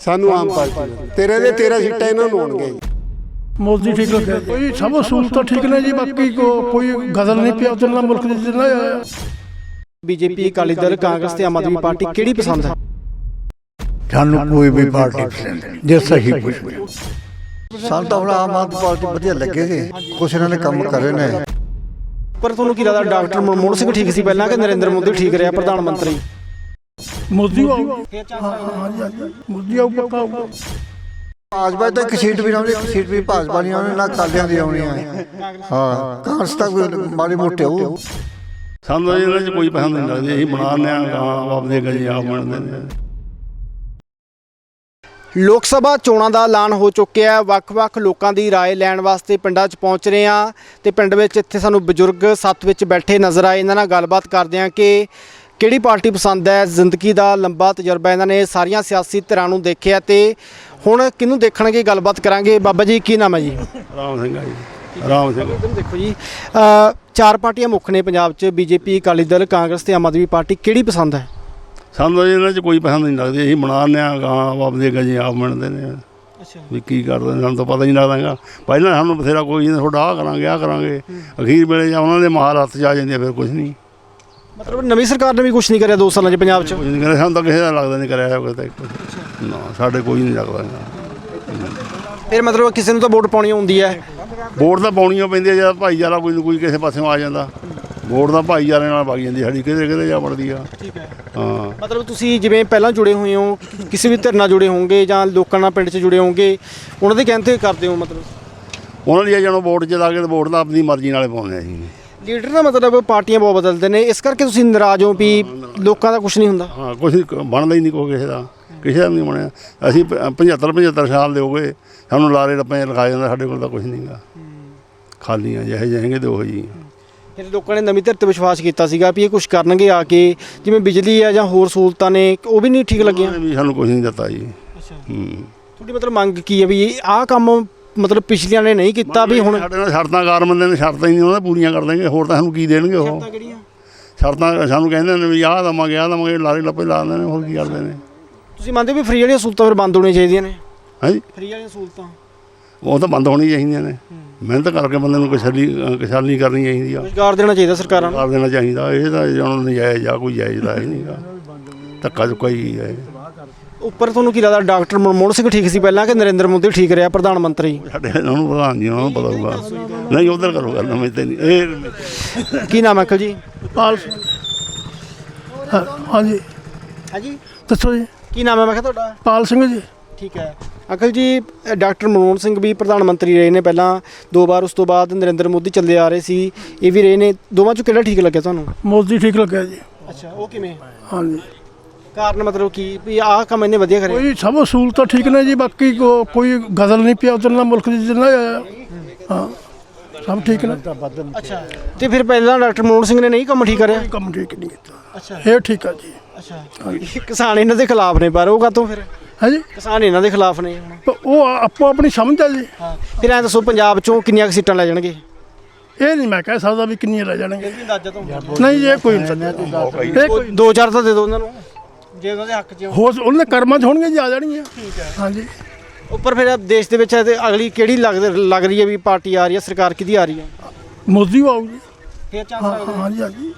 ਸਾਨੂੰ ਆਮ ਪਾਰਟੀ। ਤੇਰੇ ਦੇ 13 ਸੀਟਾਂ ਇਹਨਾਂ ਨੂੰ ਆਉਣਗੇ ਮੋਦੀ ਠੀਕ ਜੀ। ਕੋਈ ਸਭ ਸਹੂਲਤਾਂ ਠੀਕ ਨੇ ਜੀ ਬਾਕੀ ਕੋ- ਕੋਈ ਗਜ਼ਲ ਨਹੀਂ ਪਿਆ ਉਧਰਲਾ ਮੁਲਕ ਦੇ ਜਿੰਨਾ ਆਇਆ। ਬੀਜੇਪੀ ਅਕਾਲੀ ਦਲ ਕਾਂਗਰਸ ਤੇ ਆਮ ਆਦਮੀ ਪਾਰਟੀ ਕਿਹੜੀ ਪਸੰਦ ਹੈ? ਸਾਨੂੰ ਕੋਈ ਵੀ ਪਾਰਟੀ ਪਸੰਦ ਨਹੀਂ। ਜੇ ਸਹੀ ਪੁੱਛੋ ਸਾਨੂੰ ਤਾਂ ਹੁਣ ਆਮ ਆਦਮੀ ਪਾਰਟੀ ਵਧੀਆ ਲੱਗੇਗੀ ਕੁਛ ਇਹਨਾਂ ਨੇ ਕੰਮ ਕਰੇ ਨੇ। ਪਰ ਤੁਹਾਨੂੰ ਕੀ ਲੱਗਦਾ ਡਾਕਟਰ ਮਨਮੋਹਨ ਸਿੰਘ ਠੀਕ ਸੀ? ਪਹਿਲਾਂ ਕਿ ਨਰਿੰਦਰ ਮੋਦੀ ਠੀਕ ਰਿਹਾ ਪ੍ਰਧਾਨ ਮੰਤਰੀ? ਮੋਦੀ ਆਊ ਹਾਂ ਜੀ ਹਾਂਜੀ ਮੋਦੀ ਆਊ ਪੱਕਾ ਆਊਗਾ ਭਾਜਪਾ ਤਾਂ ਇੱਕ ਸੀਟ ਵੀ ਨਾ ਆਉਂਦੀ ਇੱਕ ਸੀਟ ਵੀ ਭਾਜਪਾ ਨਹੀਂ ਆਉਣੀ ਨਾ ਕਾਲਿਆਂ ਦੀ ਆਉਣੀ ਹੈ ਹਾਂ ਕਾਂਗਰਸ ਤਾਂ ਕੋਈ ਮਾੜੀ ਮੋਟੇ ਹੋਊ ਸਾਨੂੰ ਤਾਂ ਇਹਨਾਂ 'ਚ ਕੋਈ ਪਸੰਦ ਨਹੀਂ ਲੱਗਦੀ ਅਸੀਂ ਬਣਾਉਂਦੇ ਆ ਗਾਂ ਆਪਦੇ ਗਏ ਆਪ ਬਣਦੇ ਨੇ ਲੋਕ ਸਭਾ ਚੋਣਾਂ ਦਾ ਐਲਾਨ ਹੋ ਚੁੱਕਿਆ ਹੈ ਵੱਖ-ਵੱਖ ਲੋਕਾਂ ਦੀ رائے ਲੈਣ ਵਾਸਤੇ ਪਿੰਡਾਂ 'ਚ ਪਹੁੰਚ ਰਹੇ ਹਾਂ ਤੇ ਪਿੰਡ ਵਿੱਚ ਇੱਥੇ ਸਾਨੂੰ ਬਜ਼ੁਰਗ ਸੱਤ ਵਿੱਚ ਬੈਠੇ ਨਜ਼ਰ ਆਏ ਇਹਨਾਂ ਨਾਲ ਗੱਲਬਾਤ ਕਰਦੇ ਹਾਂ ਕਿ ਕਿਹੜੀ ਪਾਰਟੀ ਪਸੰਦ ਹੈ? ਜ਼ਿੰਦਗੀ ਦਾ ਲੰਬਾ ਤਜਰਬਾ ਇਹਨਾਂ ਨੇ ਸਾਰੀਆਂ ਸਿਆਸੀ ਧਿਰਾਂ ਨੂੰ ਦੇਖਿਆ ਤੇ ਹੁਣ ਕਿਹਨੂੰ ਦੇਖਣਗੇ? ਗੱਲਬਾਤ ਕਰਾਂਗੇ। ਬਾਬਾ ਜੀ ਕੀ ਨਾਮ ਹੈ ਜੀ? ਰਾਮ ਸਿੰਘ ਆ ਜੀ। ਰਾਮ ਸਿੰਘ। ਇੱਧਰ ਦੇਖੋ ਜੀ ਅ, ਚਾਰ ਪਾਰਟੀਆਂ ਮੁੱਖ ਨੇ ਪੰਜਾਬ 'ਚ ਬੀਜੇਪੀ ਅਕਾਲੀ ਦਲ ਕਾਂਗਰਸ ਤੇ ਆਮ ਆਦਮੀ ਪਾਰਟੀ। ਕਿਹੜੀ ਪਸੰਦ ਹੈ? ਸਾਨੂੰ ਤਾਂ ਇਹਨਾਂ 'ਚ ਕੋਈ ਪਸੰਦ ਨਹੀਂ ਲੱਗਦੀ। ਅਸੀਂ ਬਣਾਉਂਦੇ ਆ ਗਾਂ ਆਪਦੇ ਗਏ ਆਪ ਬਣਦੇ ਨੇ। ਅੱਛਾ। ਵੀ ਕੀ ਕਰਦੇ ਨੇ ਸਾਨੂੰ ਤਾਂ ਪਤਾ ਹੀ ਨਹੀਂ ਲੱਗਦਾਗਾ ਪਹਿਲਾਂ ਸਾਨੂੰ ਬਥੇਰਾ ਕੋਈ ਨਹੀਂ ਤੁਹਾਡਾ ਆਹ ਕਰਾਂਗੇ ਆ ਕਰਾਂਗੇ। ਅਖੀਰ ਵੇਲੇ ਜਾਂ ਉਹਨਾਂ ਦੇ ਮਹਾਰਤ 'ਚ ਆ ਜਾਂਦੇ ਆ, ਫਿਰ ਕੁਝ ਨਹੀਂ। ਮਤਲਬ ਨਵੀਂ ਸਰਕਾਰ ਨੇ ਵੀ ਕੁਝ ਨਹੀਂ ਕਰਿਆ 2 ਸਾਲਾਂ 'ਚ ਪੰਜਾਬ 'ਚ? ਕੁਝ ਨਹੀਂ ਕਰਿਆ ਸਾਨੂੰ ਤਾਂ ਕਿਸੇ ਦਾ ਲੱਗਦਾ ਨਹੀਂ ਕਰਿਆ ਹੋਇਆ ਤਾਂ। ਨਾ ਸਾਡੇ ਕੋਈ ਨਹੀਂ ਲੱਗਦਾ। ਫਿਰ ਮਤਲਬ ਕਿਸੇ ਨੂੰ ਤਾਂ ਵੋਟ ਪਾਉਣੀ ਹੁੰਦੀ ਹੈ। ਵੋਟ ਤਾਂ ਪਾਉਣੀਆਂ ਪੈਂਦੀਆਂ ਜਦ ਭਾਈਚਾਰਾ ਕੋਈ ਨਾ ਕੋਈ ਕਿਸੇ ਪਾਸਿਓਂ ਆ ਜਾਂਦਾ। ਵੋਟ ਤਾਂ ਭਾਈਚਾਰੇ ਨਾਲ ਵਗ ਜਾਂਦੀ ਸਾਡੀ ਕਿਤੇ ਕਿਤੇ ਜਾ ਵੜਦੀ ਆ। ਠੀਕ ਹੈ। ਹਾਂ। ਮਤਲਬ ਤੁਸੀਂ ਜਿਵੇਂ ਪਹਿਲਾਂ ਜੁੜੇ ਹੋਏ ਹੋ ਕਿਸੇ ਵੀ ਧਿਰ ਨਾਲ ਜੁੜੇ ਹੋਵੋਗੇ ਜਾਂ ਲੋਕਾਂ ਨਾਲ ਪਿੰਡ 'ਚ ਜੁੜੇ ਹੋਵੋਗੇ ਉਹਨਾਂ ਦੇ ਕਹਿਣ ਤੇ ਕਰਦੇ ਹੋ ਮਤਲਬ? ਉਹਨਾਂ ਦੀ ਜਦੋਂ ਵੋਟ ਚ ਲਾ ਕੇ ਵੋਟ ਤਾਂ ਆਪਣੀ ਮਰਜ਼ੀ ਨਾਲੇ ਪਾਉਂਦੇ ਆ ਅਸੀਂ। ਲੀਡਰ ਦਾ ਮਤਲਬ ਪਾਰਟੀਆਂ ਬਹੁਤ ਬਦਲਦੇ ਨੇ ਇਸ ਕਰਕੇ ਤੁਸੀਂ ਨਾਰਾਜ਼ ਹੋ ਵੀ ਲੋਕਾਂ ਦਾ ਕੁਝ ਨਹੀਂ ਹੁੰਦਾ? ਹਾਂ ਕੁਝ ਬਣਦਾ ਹੀ ਨਹੀਂ ਕੋਈ ਕਿਸੇ ਦਾ ਕਿਸੇ ਦਾ ਨਹੀਂ ਬਣਿਆ। ਅਸੀਂ 75 75 ਸਾਲ ਦੇ ਹੋ ਗਏ ਸਾਨੂੰ ਲਾਰੇ ਲੱਪੇ ਲਿਖਾਏ ਜਾਂਦਾ ਸਾਡੇ ਕੋਲ ਤਾਂ ਕੁਝ ਨਹੀਂਗਾ ਖਾਲੀਆਂ ਜਿਹੇ ਜਾਏਂਗੇ ਤੇ ਉਹ ਜੀ ਫਿਰ ਲੋਕਾਂ ਨੇ ਨਵੀਂ ਧਿਰ ਤੇ ਵਿਸ਼ਵਾਸ ਕੀਤਾ ਸੀਗਾ ਵੀ ਇਹ ਕੁਝ ਕਰਨਗੇ ਆ ਕੇ ਜਿਵੇਂ ਬਿਜਲੀ ਆ ਜਾਂ ਹੋਰ ਸਹੂਲਤਾਂ ਨੇ ਉਹ ਵੀ ਨਹੀਂ ਠੀਕ ਲੱਗੀਆਂ? ਨੇ ਵੀ ਸਾਨੂੰ ਕੁਝ ਨਹੀਂ ਦਿੱਤਾ ਜੀ। ਅੱਛਾ। ਹੂੰ। ਤੁਹਾਡੀ ਮਤਲਬ ਮੰਗ ਕੀ ਹੈ ਵੀ ਆਹ ਕੰਮ ਮਤਲਬ ਪਿਛਲੀਆਂ ਨੇ ਨਹੀਂ ਕੀਤਾ ਵੀ ਹੁਣ ਸਾਡੇ ਨਾਲ ਸ਼ਰਤਾਂ ਕਾਰ ਬੰਦੇ ਨੇ ਸ਼ਰਤਾਂ ਹੀ ਨਹੀਂ ਉਹਨਾਂ ਪੂਰੀਆਂ ਕਰ ਦੇਣਗੇ ਹੋਰ ਤਾਂ ਸਾਨੂੰ ਕੀ ਦੇਣਗੇ ਉਹ? ਕਿਹੜੀਆਂ? ਸ਼ਰਤਾਂ ਸਾਨੂੰ ਕਹਿੰਦੇ ਨੇ ਵੀ ਆਹ ਦਵਾਂਗੇ ਆਹ ਦਵਾਂਗੇ ਲਾਰੇ ਲੱਪੇ ਲਾ ਦਿੰਦੇ ਨੇ ਹੋਰ ਕੀ ਕਰਦੇ ਨੇ? ਤੁਸੀਂ ਮੰਨਦੇ ਹੋ ਵੀ ਫ੍ਰੀ ਵਾਲੀਆਂ ਸਹੂਲਤਾਂ ਫਿਰ ਬੰਦ ਹੋਣੀਆਂ ਚਾਹੀਦੀਆਂ ਨੇ? ਹਾਂਜੀ ਫ੍ਰੀ ਵਾਲੀਆਂ ਸਹੂਲਤਾਂ। ਉਹ ਤਾਂ ਬੰਦ ਹੋਣੀ ਚਾਹੀਦੀਆਂ ਨੇ। ਮਿਹਨਤ ਕਰਕੇ ਬੰਦੇ ਨੂੰ ਕਿਸਾਨੀ ਕਿਸਾਨੀ ਕਰਨੀ ਚਾਹੀਦੀ ਆ। ਰੁਜ਼ਗਾਰ ਦੇਣਾ ਚਾਹੀਦਾ ਸਰਕਾਰਾਂ ਨੂੰ। ਕਰ ਦੇਣਾ ਚਾਹੀਦਾ ਇਹ ਤਾਂ ਜਣ ਨਜਾਇਜ਼ ਆ ਕੋਈ ਜਾਇਜ਼ ਦਾ ਹੈ ਨਹੀਂਗਾ ਧੱਕਾ ਚੁੱਕਾ ਹੀ ਹੈ ਉੱਪਰ ਤੁਹਾਨੂੰ ਕੀ ਲੱਗਦਾ ਡਾਕਟਰ ਮਨਮੋਹਨ ਸਿੰਘ ਠੀਕ ਸੀ ਪਹਿਲਾਂ ਕਿ ਨਰਿੰਦਰ ਮੋਦੀ ਠੀਕ ਰਿਹਾ ਪ੍ਰਧਾਨ ਮੰਤਰੀ? ਸਾਡੇ ਇਹਨਾਂ ਨੂੰ ਪ੍ਰਧਾਨ ਜੀ ਉਹਨਾਂ ਨੂੰ ਪਤਾ ਹੋਊਗਾ। ਨਹੀਂ ਉਧਰ ਕਰੋ ਗੱਲ ਮੈਂ ਤੇ ਨਹੀਂ। ਇਹ ਕੀ ਨਾਮ ਹੈ ਅੰਕਲ ਜੀ? ਪਾਲ। ਸਿੰਘ ਹਾਂ- ਹਾਂਜੀ। ਹਾਂਜੀ। ਦੱਸੋ ਜੀ। ਕੀ ਨਾਮ ਹੈ ਮੈਂ ਕਿਹਾ ਤੁਹਾਡਾ? ਪਾਲ ਸਿੰਘ ਜੀ। ਠੀਕ ਹੈ। ਅੰਕਲ ਜੀ ਅ, ਡਾਕਟਰ ਮਨਮੋਹਨ ਸਿੰਘ ਵੀ ਪ੍ਰਧਾਨ ਮੰਤਰੀ ਰਹੇ ਨੇ ਪਹਿਲਾਂ। ਦੋ ਵਾਰ ਉਸ ਤੋਂ ਬਾਅਦ ਨਰਿੰਦਰ ਮੋਦੀ ਚੱਲੇ ਆ ਰਹੇ ਸੀ। ਇਹ ਵੀ ਰਹੇ ਨੇ। ਦੋਵਾਂ ਚੋਂ ਕਿਹੜਾ ਠੀਕ ਲੱਗਿਆ ਤੁਹਾਨੂੰ? ਮੋਦੀ ਠੀਕ ਲੱਗਿਆ ਜੀ। ਅੱਛਾ ਉਹ ਕਿਵੇਂ? ਹਾਂਜੀ। ਕਾਰਨ ਮਤਲਬ ਕੀ? ਵੀ ਆਹ ਕੰਮ ਇਹਨੇ ਵਧੀਆ ਕਰਿਆ ਕੋਈ ਸਭ ਸਹੂਲਤਾਂ ਠੀਕ ਨੇ ਜੀ ਬਾਕੀ ਕੋ- ਕੋਈ ਗਜ਼ਲ ਨਹੀਂ ਪਿਆ ਉਧਰਲਾ ਮੁਲਕ ਦੇ ਜਿੰਨਾ ਆਇਆ। ਹਾਂ ਸਭ ਠੀਕ ਨੇ। ਅੱਛਾ ਤੇ ਫਿਰ ਪਹਿਲਾਂ ਡਾਕਟਰ ਮਨਮੋਹਨ ਸਿੰਘ ਨੇ ਨਹੀਂ ਕੰਮ ਠੀਕ ਕਰਿਆ? ਕੰਮ ਠੀਕ ਨਹੀਂ ਕੀਤਾ। ਅੱਛਾ। ਇਹ ਠੀਕ ਆ ਜੀ। ਅੱਛਾ। ਕਿਸਾਨ ਇਹਨਾਂ ਦੇ ਖਿਲਾਫ ਨੇ ਪਰ ਉਹ ਕਾਤੋਂ ਫਿਰ? ਹਾਂਜੀ ਕਿਸਾਨ ਇਹਨਾਂ ਦੇ ਖਿਲਾਫ ਨੇ ਹੁਣ। ਪਰ ਉਹ ਆਪੋ ਆਪਣੀ ਸਮਝ ਆ ਜੀ। ਹਾਂ ਫਿਰ ਐਂ ਦੱਸੋ ਪੰਜਾਬ ਚੋਂ ਕਿੰਨੀਆਂ ਕੁ ਸੀਟਾਂ ਲੈ ਜਾਣਗੇ? ਇਹ ਨਹੀਂ ਮੈਂ ਕਹਿ ਸਕਦਾ ਵੀ ਕਿੰਨੀਆਂ ਲੈ ਜਾਣਗੇ। ਅੰਦਾਜ਼ਾ ਤੋਂ ਨਹੀਂ ਇਹ ਕੋਈ ਨਹੀਂ। ਇਹ ਕੋਈ ਦੋ ਚਾਰ ਤਾਂ ਦੇ ਦਿਓ ਉਹਨਾਂ ਨੂੰ। ਜੇ ਉਹਨਾਂ ਦੇ ਹੱਕ 'ਚ ਹੋ ਉਹਨਾਂ ਦੇ ਕਰਮਾਂ 'ਚ ਹੋਣਗੀਆਂ ਜੀ ਆ ਜਾਣਗੀਆਂ? ਹਾਂਜੀ। ਉੱਪਰ ਫਿਰ ਦੇਸ਼ ਦੇ ਵਿੱਚ ਤੇ ਅਗਲੀ ਕਿਹੜੀ ਲੱਗ ਲੱਗ ਰਹੀ ਹੈ ਵੀ ਪਾਰਟੀ ਆ ਰਹੀ ਹੈ ਸਰਕਾਰ ਕਿਹਦੀ ਆ ਰਹੀ ਹੈ? ਮੋਦੀ ਆਊ ਜੀ ਫੇਰ ਹਾਂ ਹਾਂਜੀ ਹਾਂਜੀ।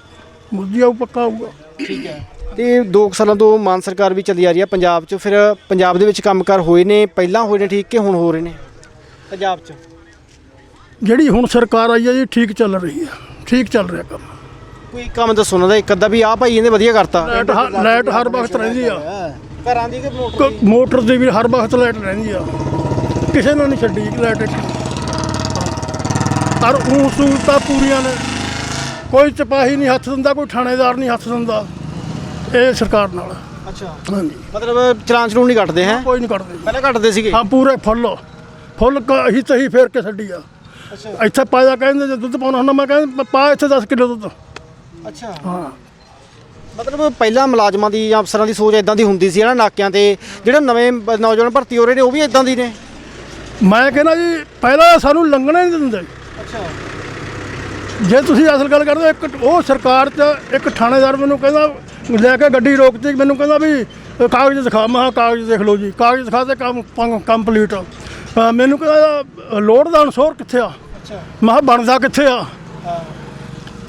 ਮੋਦੀ ਆਊ ਪੱਕਾ ਆਊਗਾ। ਠੀਕ ਹੈ। ਤੇ 2 ਸਾਲਾਂ ਤੋਂ ਮਾਨ ਸਰਕਾਰ ਵੀ ਚੱਲੀ ਆ ਰਹੀ ਹੈ ਪੰਜਾਬ 'ਚ। ਫਿਰ ਪੰਜਾਬ ਦੇ ਵਿੱਚ ਕੰਮਕਾਰ ਹੋਏ ਨੇ ਪਹਿਲਾਂ ਹੋਏ ਨੇ ਠੀਕ ਕਿ ਹੁਣ ਹੋ ਰਹੇ ਨੇ? ਪੰਜਾਬ 'ਚ। ਜਿਹੜੀ ਹੁਣ ਸਰਕਾਰ ਆਈ ਹੈ ਜੀ ਠੀਕ ਚੱਲ ਰਹੀ ਹੈ। ਠੀਕ ਚੱਲ ਰਿਹਾ ਕੰਮ। ਕੋਈ ਕੰਮ ਦੱਸੋ ਉਹਨਾਂ ਦਾ ਇੱਕ ਅੱਧਾ ਵੀ ਆ ਭਾਈ ਇਹਨੇ ਵਧੀਆ ਕਰਤਾ। ਲਾਈਟ ਹ- ਲਾਈਟ ਹਰ ਵਕਤ ਰਹਿੰਦੀ ਆ। ਘਰਾਂ ਦੀ ਕਿ ਕ- ਮੋਟਰ ਦੀ ਵੀ ਹਰ ਵਕਤ ਲਾਈਟ ਰਹਿੰਦੀ ਆ। ਕਿਸੇ ਨੇ ਨਹੀਂ ਛੱਡੀ ਲਾਈਟ ਪਰ ਉਹ ਸਹੂਲਤਾਂ ਪੂਰੀਆਂ ਨੇ। ਕੋਈ ਸਿਪਾਹੀ ਨਹੀਂ ਹੱਥ ਦਿੰਦਾ ਕੋਈ ਥਾਣੇਦਾਰ ਨਹੀਂ ਹੱਥ ਦਿੰਦਾ। ਇਹ ਸਰਕਾਰ ਨਾਲ। ਅੱਛਾ। ਹਾਂਜੀ। ਮਤਲਬ ਚਲਾਨ ਚਲੂਨ ਨਹੀਂ ਕੱਟਦੇ ਹੈ? ਕੋਈ ਨਹੀਂ ਕੱਢਦੇ ਪਹਿਲਾਂ ਕੱਟਦੇ ਸੀਗੇ? ਹਾਂ ਪੂਰੇ ਫੁੱਲ। ਫੁੱਲ ਹੀ ਤਹੀ ਫੇਰ ਕੇ ਛੱਡੀ ਆ। ਇੱਥੇ ਪਾਇਆ ਕਹਿੰਦੇ ਜੇ ਦੁੱਧ ਪਾਉਣਾ ਹੁੰਦਾ ਮੈਂ ਕਹਿੰਦਾ ਪਾ ਇੱਥੇ 10 ਕਿਲੋ ਦੁੱਧ। ਅੱਛਾ। ਹਾਂ। ਮਤਲਬ ਪਹਿਲਾਂ ਮੁਲਾਜ਼ਮਾਂ ਦੀ ਜਾਂ ਅਫਸਰਾਂ ਦੀ ਸੋਚ ਇਦਾਂ ਦੀ ਹੁੰਦੀ ਸੀ ਨਾ ਨਾਕਿਆਂ ਤੇ ਜਿਹੜੇ ਨਵੇਂ ਬ- ਨੌਜਵਾਨ ਭਰਤੀ ਹੋ ਰਹੇ ਨੇ ਉਹ ਵੀ ਇਦਾਂ ਦੀ ਨੇ? ਮੈਂ ਕਹਿੰਦਾ ਜੀ ਪਹਿਲਾਂ ਸਾਨੂੰ ਲੰਘਣਾ ਹੀ ਨਹੀਂ ਦਿੰਦੇ। ਅੱਛਾ। ਜੇ ਤੁਸੀਂ ਅਸਲ ਗੱਲ ਕਰਦੇ ਹੋ, ਇੱਕ ਉਹ ਸਰਕਾਰ 'ਚ ਇੱਕ ਥਾਣੇਦਾਰ ਮੈਨੂੰ ਕਹਿੰਦਾ ਲੈ ਕੇ ਗੱਡੀ ਰੋਕਤੀ ਮੈਨੂੰ ਕਹਿੰਦਾ ਵੀ ਕਾਗਜ਼ ਦਿਖਾ ਮੈਂ ਕਿਹਾ ਕਾਗਜ਼ ਦੇਖ ਲਓ ਜੀ ਕਾਗਜ਼ ਦਿਖਾ ਤੇ ਕੰਮ ਕੰਪਲੀਟ ਮੈਨੂੰ ਕਹਿੰਦਾ ਲੋਡ ਦਾ ਅਨਸੋਰ ਕਿੱਥੇ ਆ? ਮੈਂ ਕਿਹਾ ਬਣਦਾ ਕਿੱਥੇ ਆ?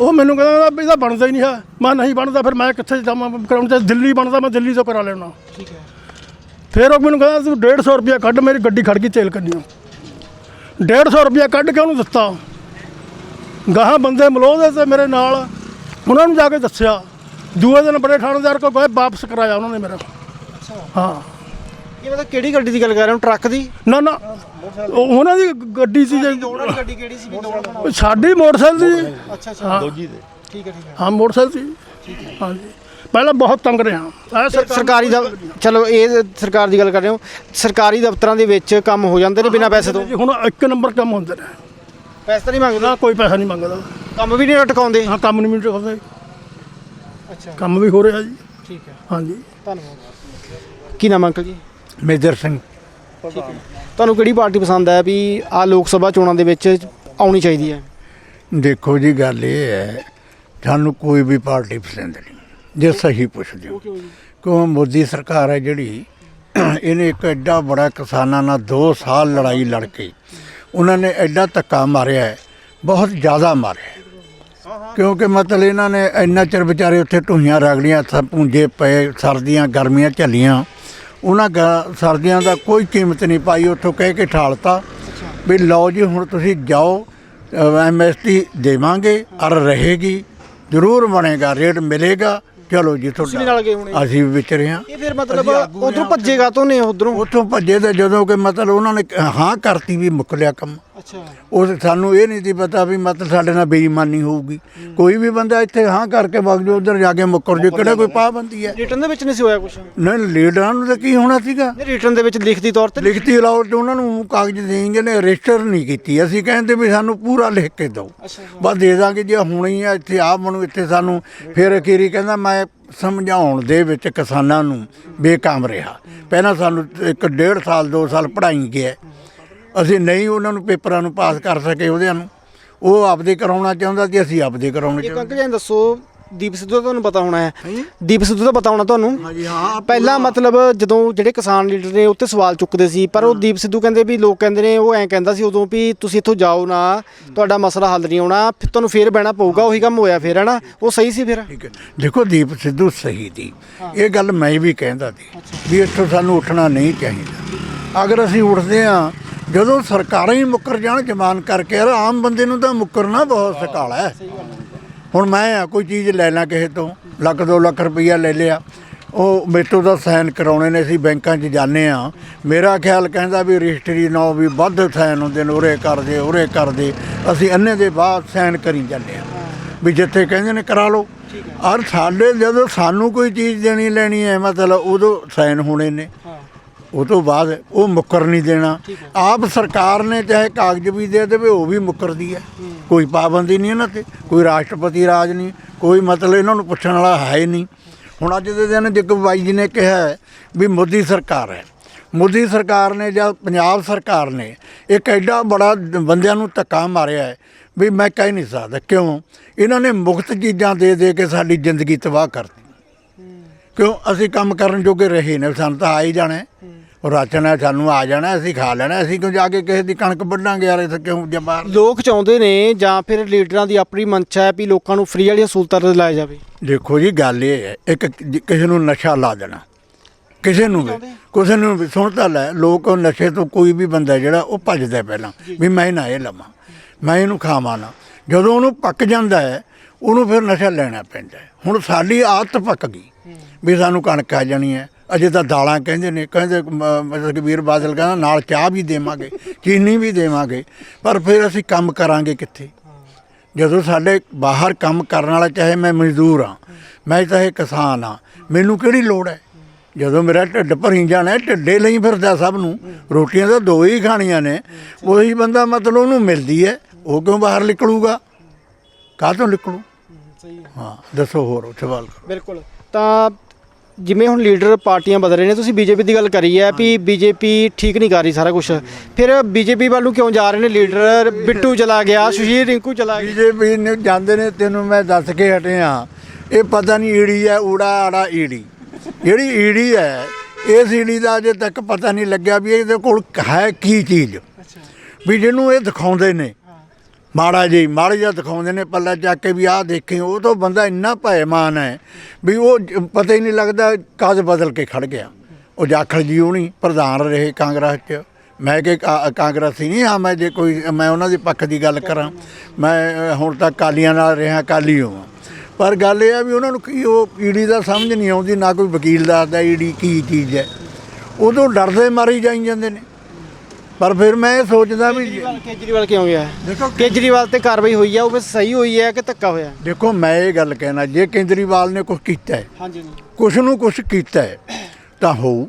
ਉਹ ਮੈਨੂੰ ਕਹਿੰਦਾ ਵੀ ਇਹਦਾ ਬਣਦਾ ਹੀ ਨਹੀਂ ਹੈ। ਮੈਂ ਨਹੀਂ ਬਣਦਾ ਫਿਰ ਮੈਂ ਕਿੱਥੇ ਜਾਵਾਂ ਕਰਾਉਣ ਤੇ ਦਿੱਲੀ ਬਣਦਾ ਮੈਂ ਦਿੱਲੀ ਤੋਂ ਕਰਾ ਲੈਣਾ। ਠੀਕ ਹੈ। ਫਿਰ ਉਹ ਮੈਨੂੰ ਕਹਿੰਦਾ ਤੂੰ 150 ਰੁਪਇਆ ਕੱਢ ਮੇਰੀ ਗੱਡੀ ਖੜ ਗਈ ਤੇਲ ਕੰਨੀਓ। 150 ਰੁਪਇਆ ਕੱਢ ਕੇ ਉਹਨੂੰ ਦਿੱਤਾ। ਗਾਹਾਂ ਬੰਦੇ ਮਲੋਹ ਦੇ ਤੇ ਮੇਰੇ ਨਾਲ। ਉਹਨਾਂ ਨੂੰ ਜਾ ਕੇ ਦੱਸਿਆ। ਦੂਏ ਦਿਨ ਬੜੇ ਥਾਣੇਦਾਰ ਕੋਲ ਗਏ ਵਾਪਸ ਕਰਾਇਆ ਉਹਨਾਂ ਨੇ ਮੇਰਾ। ਹਾਂ। ਇਹ ਮਤਲਬ ਕਿਹੜੀ ਗੱਡੀ ਦੀ ਗੱਲ ਕਰ ਰਹੇ ਹੋ? ਟਰੱਕ ਦੀ? ਨਾ ਨਾ। ਉਹ- ਉਹਨਾਂ ਦੀ ਗੱਡੀ ਸੀ ਜੀ। ਗੱਡੀ ਕਿਹੜੀ ਸੀ? ਵੀ ਸਾਡੀ ਮੋਟਰਸਾਈਕਲ ਸੀ। ਅੱਛਾ ਅੱਛਾ। ਹਾਂ। ਦੋਜੀ ਦੇ। ਠੀਕ ਹੈ ਠੀਕ ਹੈ। ਹਾਂ ਮੋਟਰਸਾਈਕਲ ਸੀ। ਹਾਂਜੀ। ਪਹਿਲਾਂ ਬਹੁਤ ਤੰਗ ਰਿਹਾ। ਸਰਕਾਰ ਦਾ ਚਲੋ ਇਹ ਸਰਕਾਰ ਦੀ ਗੱਲ ਕਰ ਰਹੇ ਹੋ। ਸਰਕਾਰੀ ਦਫ਼ਤਰਾਂ ਦੇ ਵਿੱਚ ਕੰਮ ਹੋ ਜਾਂਦੇ ਨੇ ਬਿਨਾਂ ਪੈਸੇ ਤੋਂ? ਜੀ ਹੁਣ ਇੱਕ ਨੰਬਰ ਕੰਮ ਹੁੰਦੇ ਨੇ। ਪੈਸੇ ਤਾਂ ਨਹੀਂ ਮੰਗਦਾ? ਨਾ ਕੋਈ ਪੈਸਾ ਨਹੀਂ ਮੰਗਦਾ। ਕੰਮ ਵੀ ਨਹੀਂ ਅਟਕਾਉਂਦੇ ਹਾਂ ਕੰਮ ਨਹੀਂ ਅੱਛਾ। ਕੰਮ ਵੀ ਹੋ ਰਿਹਾ ਜੀ। ਠੀਕ ਹੈ। ਹਾਂਜੀ। ਧੰਨਵਾਦ। ਕੀ ਨਾਮ ਅੰਕਲ ਜੀ? ਮੇਜਰ ਸਿੰਘ। ਤੁਹਾਨੂੰ ਕਿਹੜੀ ਪਾਰਟੀ ਪਸੰਦ ਹੈ ਵੀ ਆ ਲੋਕ ਸਭਾ ਚੋਣਾਂ ਦੇ ਵਿੱਚ ਆਉਣੀ ਚਾਹੀਦੀ ਹੈ? ਦੇਖੋ ਜੀ ਗੱਲ ਇਹ ਹੈ ਸਾਨੂੰ ਕੋਈ ਵੀ ਪਾਰਟੀ ਪਸੰਦ ਨਹੀਂ। ਜੇ ਸਹੀ ਪੁੱਛਦੇ ਹੋ। ਕਿਉਂ? ਮੋਦੀ ਸਰਕਾਰ ਹੈ ਜਿਹੜੀ ਇਹਨੇ ਇੱਕ ਐਡਾ ਬੜਾ ਕਿਸਾਨਾਂ ਨਾਲ 2 ਸਾਲ ਲੜਾਈ ਲੜ ਕੇ ਉਹਨਾਂ ਨੇ ਐਡਾ ਧੱਕਾ ਮਾਰਿਆ ਹੈ ਬਹੁਤ ਜ਼ਿਆਦਾ ਮਾਰਿਆ। ਕਿਉਂਕਿ ਮਤਲਬ ਇਹਨਾਂ ਨੇ ਇੰਨਾ ਚਿਰ ਵਿਚਾਰੇ ਉੱਥੇ ਢੂਹੀਆਂ ਰਗੜੀਆਂ ਸਭ ਪੁੰਜੇ ਪਏ ਸਰਦੀਆਂ ਗਰਮੀਆਂ ਝੱਲੀਆਂ। ਉਹਨਾਂ ਗ- ਸਰਦੀਆਂ ਦਾ ਕੋਈ ਕੀਮਤ ਨਹੀਂ ਪਾਈ ਉੱਥੋਂ ਕਹਿ ਕੇ ਠਾਲਤਾ ਵੀ ਲਓ ਜੀ ਹੁਣ ਤੁਸੀਂ ਜਾਓ ਐਮਐਸਟੀ ਦੇਵਾਂਗੇ ਔਰ ਰਹੇਗੀ ਜ਼ਰੂਰ ਬਣੇਗਾ ਰੇਟ ਮਿਲੇਗਾ ਚਲੋ ਜੀ ਵੀ ਤੁਹਾਡਾ ਨਾਲ ਗਏ ਹੋਣੇ। ਅਸੀਂ ਵੀ ਵਿਚਰੇ ਹਾਂ। ਇਹ ਫਿਰ ਮਤਲਬ ਉਧਰੋਂ ਭੱਜੇਗਾ ਤੋਂ ਨੇ ਉਧਰੋਂ? ਉੱਥੋਂ ਭੱਜੇ ਤੇ ਜਦੋਂ ਕਿ ਮਤਲਬ ਉਹਨਾਂ ਨੇ ਹਾਂ ਕਰਤੀ ਵੀ ਮੁੱਕ ਲਿਆ ਕੰਮ। ਅੱਛਾ। ਉਹ ਸਾਨੂੰ ਇਹ ਨਹੀਂ ਸੀ ਪਤਾ ਵੀ ਮਤਲਬ ਸਾਡੇ ਨਾਲ ਬੇਈਮਾਨੀ ਹੋਊਗੀ। ਕੋਈ ਵੀ ਬੰਦਾ ਇੱਥੇ ਹਾਂ ਕਰਕੇ ਵਗ ਜਾਓ ਉਧਰ ਜਾ ਕੇ ਮੁੱਕਰ ਜੇ ਕਿਹੜਾ ਕੋਈ ਪਾਬੰਦੀ ਹੈ? ਰਿਟਰਨ ਦੇ ਵਿੱਚ ਨਹੀਂ ਸੀ ਹੋਇਆ ਕੁਝ ਨਹੀਂ ਲੀਡਰਾਂ ਨੂੰ ਤਾਂ ਕੀ ਹੋਣਾ ਸੀਗਾ? ਨਹੀਂ ਰਿਟਰਨ ਦੇ ਵਿੱਚ ਲਿਖਤੀ ਤੌਰ ਤੇ ਲਿਖਤੀ ਲਾਓ ਤੇ ਉਹਨਾਂ ਨੂੰ ਕਾਗਜ਼ ਦੇਣਗੇ ਨੇ ਰਜਿਸਟਰ ਨਹੀਂ ਕੀਤੀ। ਅਸੀਂ ਕਹਿੰਦੇ ਵੀ ਸਾਨੂੰ ਪੂਰਾ ਲਿਖ ਕੇ ਦਿਓ। ਬਸ ਦੇ ਦਾਂਗੇ ਜੇ ਹੁਣ ਹੀ ਆ ਇੱਥੇ ਆ ਬਣੂ ਇੱਥੇ ਸਾਨੂੰ ਫਿਰ ਅਖੀਰੀ ਕਹਿੰਦਾ ਮੈਂ ਸਮਝਾਉਣ ਦੇ ਵਿੱਚ ਕਿਸਾਨਾਂ ਨੂੰ ਬੇਕਾਮ ਰਿਹਾ। ਪਹਿਲਾਂ ਸਾਨੂੰ ਇੱਕ ਡੇਢ ਸਾਲ ਦੋ ਸਾਲ ਪੜਾਈ ਗਿਆ। ਅਸੀਂ ਨਹੀਂ ਉਹਨਾਂ ਨੂੰ ਪੇਪਰਾਂ ਨੂੰ ਪਾਸ ਕਰ ਸਕੇ ਉਹਦਿਆਂ ਨੂੰ। ਉਹ ਆਪਦੇ ਕਰਾਉਣਾ ਚਾਹੁੰਦਾ ਤੇ ਅਸੀਂ ਆਪਦੇ ਕਰਾਉਣੇ ਇੱਕ ਚਾਹੁੰਦੇ ਅੰਕਲ ਜੀ ਦੱਸੋ ਦੀਪ ਸਿੱਧੂ ਦਾ ਤੁਹਾਨੂੰ ਪਤਾ ਹੋਣਾ ਹੈ। ਦੀਪ ਸਿੱਧੂ ਦਾ ਪਤਾ ਹੋਣਾ ਤੁਹਾਨੂੰ? ਹਾਂਜੀ ਹਾਂ ਪਹਿਲਾਂ ਮਤਲਬ ਜਦੋਂ ਜਿਹੜੇ ਕਿਸਾਨ ਲੀਡਰ ਨੇ ਉੱਤੇ ਸਵਾਲ ਚੁੱਕਦੇ ਸੀ ਪਰ ਉਹ ਦੀਪ ਸਿੱਧੂ ਕਹਿੰਦੇ ਵੀ ਲੋਕ ਕਹਿੰਦੇ ਨੇ ਉਹ ਐਂ ਕਹਿੰਦਾ ਸੀ ਉਦੋਂ ਵੀ ਤੁਸੀਂ ਇੱਥੋਂ ਜਾਓ ਨਾ ਤੁਹਾਡਾ ਮਸਲਾ ਹੱਲ ਨਹੀਂ ਆਉਣਾ ਫਿਰ ਤੁਹਾਨੂੰ ਫੇਰ ਬਹਿਣਾ ਪਊਗਾ ਉਹੀ ਕੰਮ ਹੋਇਆ ਫੇਰ ਹਨਾ? ਉਹ ਸਹੀ ਸੀ ਫਿਰ? ਠੀਕ ਹੈ। ਦੇਖੋ ਦੀਪ ਸਿੱਧੂ ਸਹੀ ਦੀ ਇਹ ਗੱਲ ਮੈਂ ਵੀ ਕਹਿੰਦਾ ਸੀ ਵੀ ਇੱਥੋਂ ਸਾਨੂੰ ਉੱਠਣਾ ਨਹੀਂ ਚਾਹੀਦਾ। ਅਗਰ ਅਸੀਂ ਉੱਠਦੇ ਆ ਜਦੋਂ ਸਰਕਾਰਾਂ ਹੀ ਮੁੱਕਰ ਜਾਣ ਜਮਾਨ ਕਰਕੇ ਯਾਰ ਆਮ ਬੰਦੇ ਨੂੰ ਤਾਂ ਮੁੱਕਰਨਾ ਬਹੁਤ ਸਕਾਲਾ ਹੈ। ਹੁਣ ਮੈਂ ਆ ਕੋਈ ਚੀਜ਼ ਲੈ ਲਾਂ ਕਿਸੇ ਤੋਂ ਲੱਖ 2 ਲੱਖ ਰੁਪਈਆ ਲੈ ਲਿਆ। ਉਹ ਤੋਂ ਦਾ ਸਾਈਨ ਕਰਾਉਣੇ ਨੇ ਅਸੀਂ ਬੈਂਕਾਂ 'ਚ ਜਾਂਦੇ ਆ ਮੇਰਾ ਖਿਆਲ ਕਹਿੰਦਾ ਵੀ ਰਜਿਸਟਰੀ ਨਾ ਵੀ ਵੱਧ ਸਾਈਨ ਹੁੰਦੇ ਨੇ ਉਰੇ ਕਰਦੇ ਉਰੇ ਕਰਦੇ ਅਸੀਂ ਅੰਨੇ ਦੇ ਬਾਅਦ ਸਾਈਨ ਕਰੀ ਜਾਂਦੇ ਆ ਵੀ ਜਿੱਥੇ ਕਹਿੰਦੇ ਨੇ ਕਰਾ ਲਓ। ਔਰ ਸਾਡੇ ਜਦੋਂ ਸਾਨੂੰ ਕੋਈ ਚੀਜ਼ ਦੇਣੀ ਲੈਣੀ ਹੈ ਮਤਲਬ ਉਦੋਂ ਸਾਈਨ ਹੋਣੇ ਨੇ। ਉਹ ਤੋਂ ਬਾਅਦ ਉਹ ਮੁੱਕਰ ਨਹੀਂ ਦੇਣਾ। ਆਪ ਸਰਕਾਰ ਨੇ ਚਾਹੇ ਕਾਗਜ਼ ਵੀ ਦੇ ਦੇਵੇ ਉਹ ਵੀ ਮੁੱਕਰਦੀ ਹੈ। ਕੋਈ ਪਾਬੰਦੀ ਨਹੀਂ ਇਹਨਾਂ ਤੇ ਕੋਈ ਰਾਸ਼ਟਰਪਤੀ ਰਾਜ ਨਹੀਂ ਕੋਈ ਮਤਲਬ ਇਹਨਾਂ ਨੂੰ ਪੁੱਛਣ ਵਾਲਾ ਹੈ ਹੀ ਨਹੀਂ। ਹੁਣ ਅੱਜ ਦੇ ਦਿਨ ਜੱਗ ਬਾਈ ਜੀ ਨੇ ਕਿਹਾ ਵੀ ਮੋਦੀ ਸਰਕਾਰ ਹੈ। ਮੋਦੀ ਸਰਕਾਰ ਨੇ ਜਾਂ ਪੰਜਾਬ ਸਰਕਾਰ ਨੇ ਇੱਕ ਐਡਾ ਬੜਾ ਬੰਦਿਆਂ ਨੂੰ ਧੱਕਾ ਮਾਰਿਆ ਹੈ ਵੀ ਮੈਂ ਕਹਿ ਨਹੀਂ ਸਕਦਾ। ਕਿਉਂ? ਇਹਨਾਂ ਨੇ ਮੁਫਤ ਚੀਜ਼ਾਂ ਦੇ ਦੇ ਕੇ ਸਾਡੀ ਜ਼ਿੰਦਗੀ ਤਬਾਹ ਕਰਤੀ। ਕਿਉਂ? ਅਸੀਂ ਕੰਮ ਕਰਨ ਜੋਗੇ ਰਹੇ ਨੇ ਸਾਨੂੰ ਤਾਂ ਆ ਹੀ ਜਾਣਾ ਹੈ ਸਾਨੂੰ ਆ ਜਾਣਾ ਅਸੀਂ ਖਾ ਲੈਣਾ ਅਸੀਂ ਕਿਉਂ ਜਾ ਕੇ ਕਿਸੇ ਦੀ ਕਣਕ ਵੱਢਾਂਗੇ ਯਾਰ ਇੱਥੇ ਕਿਉਂ ਜੇ ਬਾਹਰ? ਲੋਕ ਚਾਹੁੰਦੇ ਨੇ ਜਾਂ ਫਿਰ ਲੀਡਰਾਂ ਦੀ ਆਪਣੀ ਮਨਸ਼ਾ ਹੈ ਵੀ ਲੋਕਾਂ ਨੂੰ ਫ੍ਰੀ ਵਾਲੀਆਂ ਸਹੂਲਤਾਂ ਦਿਲਾਇਆ ਜਾਵੇ। ਦੇਖੋ ਜੀ ਗੱਲ ਇਹ ਹੈ ਇੱਕ ਕਿਸੇ ਨੂੰ ਨਸ਼ਾ ਲਾ ਦੇਣਾ ਕਿਸੇ ਨੂੰ ਵੀ ਕਿਸੇ ਨੂੰ ਵੀ ਸੁਣ ਤਾਂ ਲੈ ਲੋਕ ਉਹ ਨਸ਼ੇ ਤੋਂ ਕੋਈ ਵੀ ਬੰਦਾ ਜਿਹੜਾ ਉਹ ਭੱਜਦਾ ਪਹਿਲਾਂ ਵੀ ਮੈਂ ਨਾ ਇਹ ਲਵਾਂ ਮੈਂ ਇਹਨੂੰ ਖਾਵਾਂ ਨਾ ਜਦੋਂ ਉਹਨੂੰ ਪੱਕ ਜਾਂਦਾ ਹੈ ਉਹਨੂੰ ਫਿਰ ਨਸ਼ਾ ਲੈਣਾ ਪੈਂਦਾ ਹੁਣ ਸਾਡੀ ਆਦਤ ਪੱਕ ਗਈ ਵੀ ਸਾਨੂੰ ਕਣਕ ਆ ਜਾਣੀ ਹੈ ਅਜੇ ਤਾਂ ਦਾਲਾਂ ਕਹਿੰਦੇ ਨੇ ਕਹਿੰਦੇ ਮਤਲਬ ਕਿ ਵੀਰ ਬਾਦਲ ਕਹਿੰਦਾ ਨਾਲ ਚਾਹ ਵੀ ਦੇਵਾਂਗੇ ਚੀਨੀ ਵੀ ਦੇਵਾਂਗੇ ਪਰ ਫਿਰ ਅਸੀਂ ਕੰਮ ਕਰਾਂਗੇ ਕਿੱਥੇ? ਜਦੋਂ ਸਾਡੇ ਬਾਹਰ ਕੰਮ ਕਰਨ ਵਾਲਾ ਚਾਹੇ ਮੈਂ ਮਜ਼ਦੂਰ ਹਾਂ ਮੈਂ ਚਾਹੇ ਕਿਸਾਨ ਹਾਂ ਮੈਨੂੰ ਕਿਹੜੀ ਲੋੜ ਹੈ? ਜਦੋਂ ਮੇਰਾ ਢਿੱਡ ਭਰੀ ਜਾਣਾ ਢਿੱਡੇ ਲਈ ਫਿਰਦਾ ਸਭ ਨੂੰ ਰੋਟੀਆਂ ਤਾਂ ਦੋ ਹੀ ਖਾਣੀਆਂ ਨੇ ਉਹੀ ਬੰਦਾ ਮਤਲਬ ਉਹਨੂੰ ਮਿਲਦੀ ਹੈ ਉਹ ਕਿਉਂ ਬਾਹਰ ਨਿਕਲੂਗਾ? ਕਾਹਤੋਂ ਨਿਕਲੂ? ਹਾਂ। ਦੱਸੋ ਹੋਰ ਸਵਾਲ ਕਰੋ ਬਿਲਕੁਲ। ਤਾਂ ਜਿਵੇਂ ਹੁਣ ਲੀਡਰ ਪਾਰਟੀਆਂ ਬਦਲ ਰਹੇ ਨੇ ਤੁਸੀਂ ਬੀਜੇਪੀ ਦੀ ਗੱਲ ਕਰੀ ਹੈ ਵੀ ਬੀਜੇਪੀ ਠੀਕ ਨਹੀਂ ਕਰ ਰਹੀ ਸਾਰਾ ਕੁਝ ਫਿਰ ਬੀਜੇਪੀ ਵੱਲ ਕਿਉਂ ਜਾ ਰਹੇ ਨੇ ਲੀਡਰ? ਬਿੱਟੂ ਚਲਾ ਗਿਆ ਸੁਸ਼ੀਲ ਰਿੰਕੂ ਚਲਾ ਗਿਆ। ਬੀਜੇਪੀ ਨੇ ਜਾਂਦੇ ਨੇ ਤੈਨੂੰ ਮੈਂ ਦੱਸ ਕੇ ਹਟਿਆ ਇਹ ਪਤਾ ਨਹੀਂ ਈੜੀ ਹੈ ਊੜਾ ਆੜਾ ਈੜੀ। ਜਿਹੜੀ ਈਡੀ ਹੈ ਇਸ ਈਡੀ ਦਾ ਅਜੇ ਤੱਕ ਪਤਾ ਨਹੀਂ ਲੱਗਿਆ ਵੀ ਇਹਦੇ ਕੋਲ ਹੈ ਕੀ ਚੀਜ਼। ਵੀ ਜਿਹਨੂੰ ਇਹ ਦਿਖਾਉਂਦੇ ਨੇ ਮਾੜਾ ਜੀ, ਮਾੜਾ ਜਿਹਾ ਦਿਖਾਉਂਦੇ ਨੇ ਪੱਲਾ ਚੱਕ ਕੇ ਵੀ ਆਹ ਦੇਖੀ, ਉਹ ਤੋਂ ਬੰਦਾ ਇੰਨਾ ਭੈਮਾਨ ਹੈ ਵੀ ਉਹ ਪਤਾ ਹੀ ਨਹੀਂ ਲੱਗਦਾ ਕਦ ਬਦਲ ਕੇ ਖੜ ਗਿਆ। ਉਹ ਜਾਖਲ ਜੀ ਹੋਣੀ, ਪ੍ਰਧਾਨ ਰਹੇ ਕਾਂਗਰਸ 'ਚ। ਮੈਂ ਕਿ ਕਾ- ਕਾਂਗਰਸੀ ਨਹੀਂ, ਹਾਂ, ਮੈਂ ਜੇ ਕੋਈ, ਮੈਂ ਉਹਨਾਂ ਦੇ ਪੱਖ ਦੀ ਗੱਲ ਕਰਾਂ। ਮੈਂ ਹੁਣ ਤੱਕ ਕਾਲੀਆਂ ਨਾਲ ਰਿਹਾ ਕਾਲੀ ਹਾਂ ਪਰ ਗੱਲ ਇਹ ਆ ਵੀ ਉਹਨਾਂ ਨੂੰ ਕੀ, ਉਹ ਈਡੀ ਦਾ ਸਮਝ ਨਹੀਂ ਆਉਂਦੀ, ਨਾ ਕੋਈ ਵਕੀਲ ਦੱਸਦਾ ਈਡੀ ਕੀ ਚੀਜ਼ ਹੈ। ਉਦੋਂ ਡਰਦੇ ਮਾਰੀ ਜਾਈ ਜਾਂਦੇ ਨੇ। ਪਰ ਫਿਰ ਮੈਂ ਇਹ ਸੋਚਦਾ ਵੀ ਕੇਜਰੀਵਾਲ ਕੇਜਰੀਵਾਲ ਕਿਉਂ ਗਿਆ? ਦੇਖੋ ਕੇਜਰੀਵਾਲ ਤੇ ਕਾਰਵਾਈ ਹੋਈ ਹੈ ਉਹ ਬਸ ਸਹੀ ਹੋਈ ਹੈ ਕਿ ਧੱਕਾ ਹੋਇਆ? ਦੇਖੋ ਮੈਂ ਇਹ ਗੱਲ ਕਹਿਣਾ ਜੇ ਕੇਜਰੀਵਾਲ ਨੇ ਕੁਝ ਕੀਤਾ ਹੈ ਹਾਂਜੀ ਕੁਛ ਨੂੰ ਕੁਛ ਕੀਤਾ ਹੈ ਤਾਂ ਹੋਊ।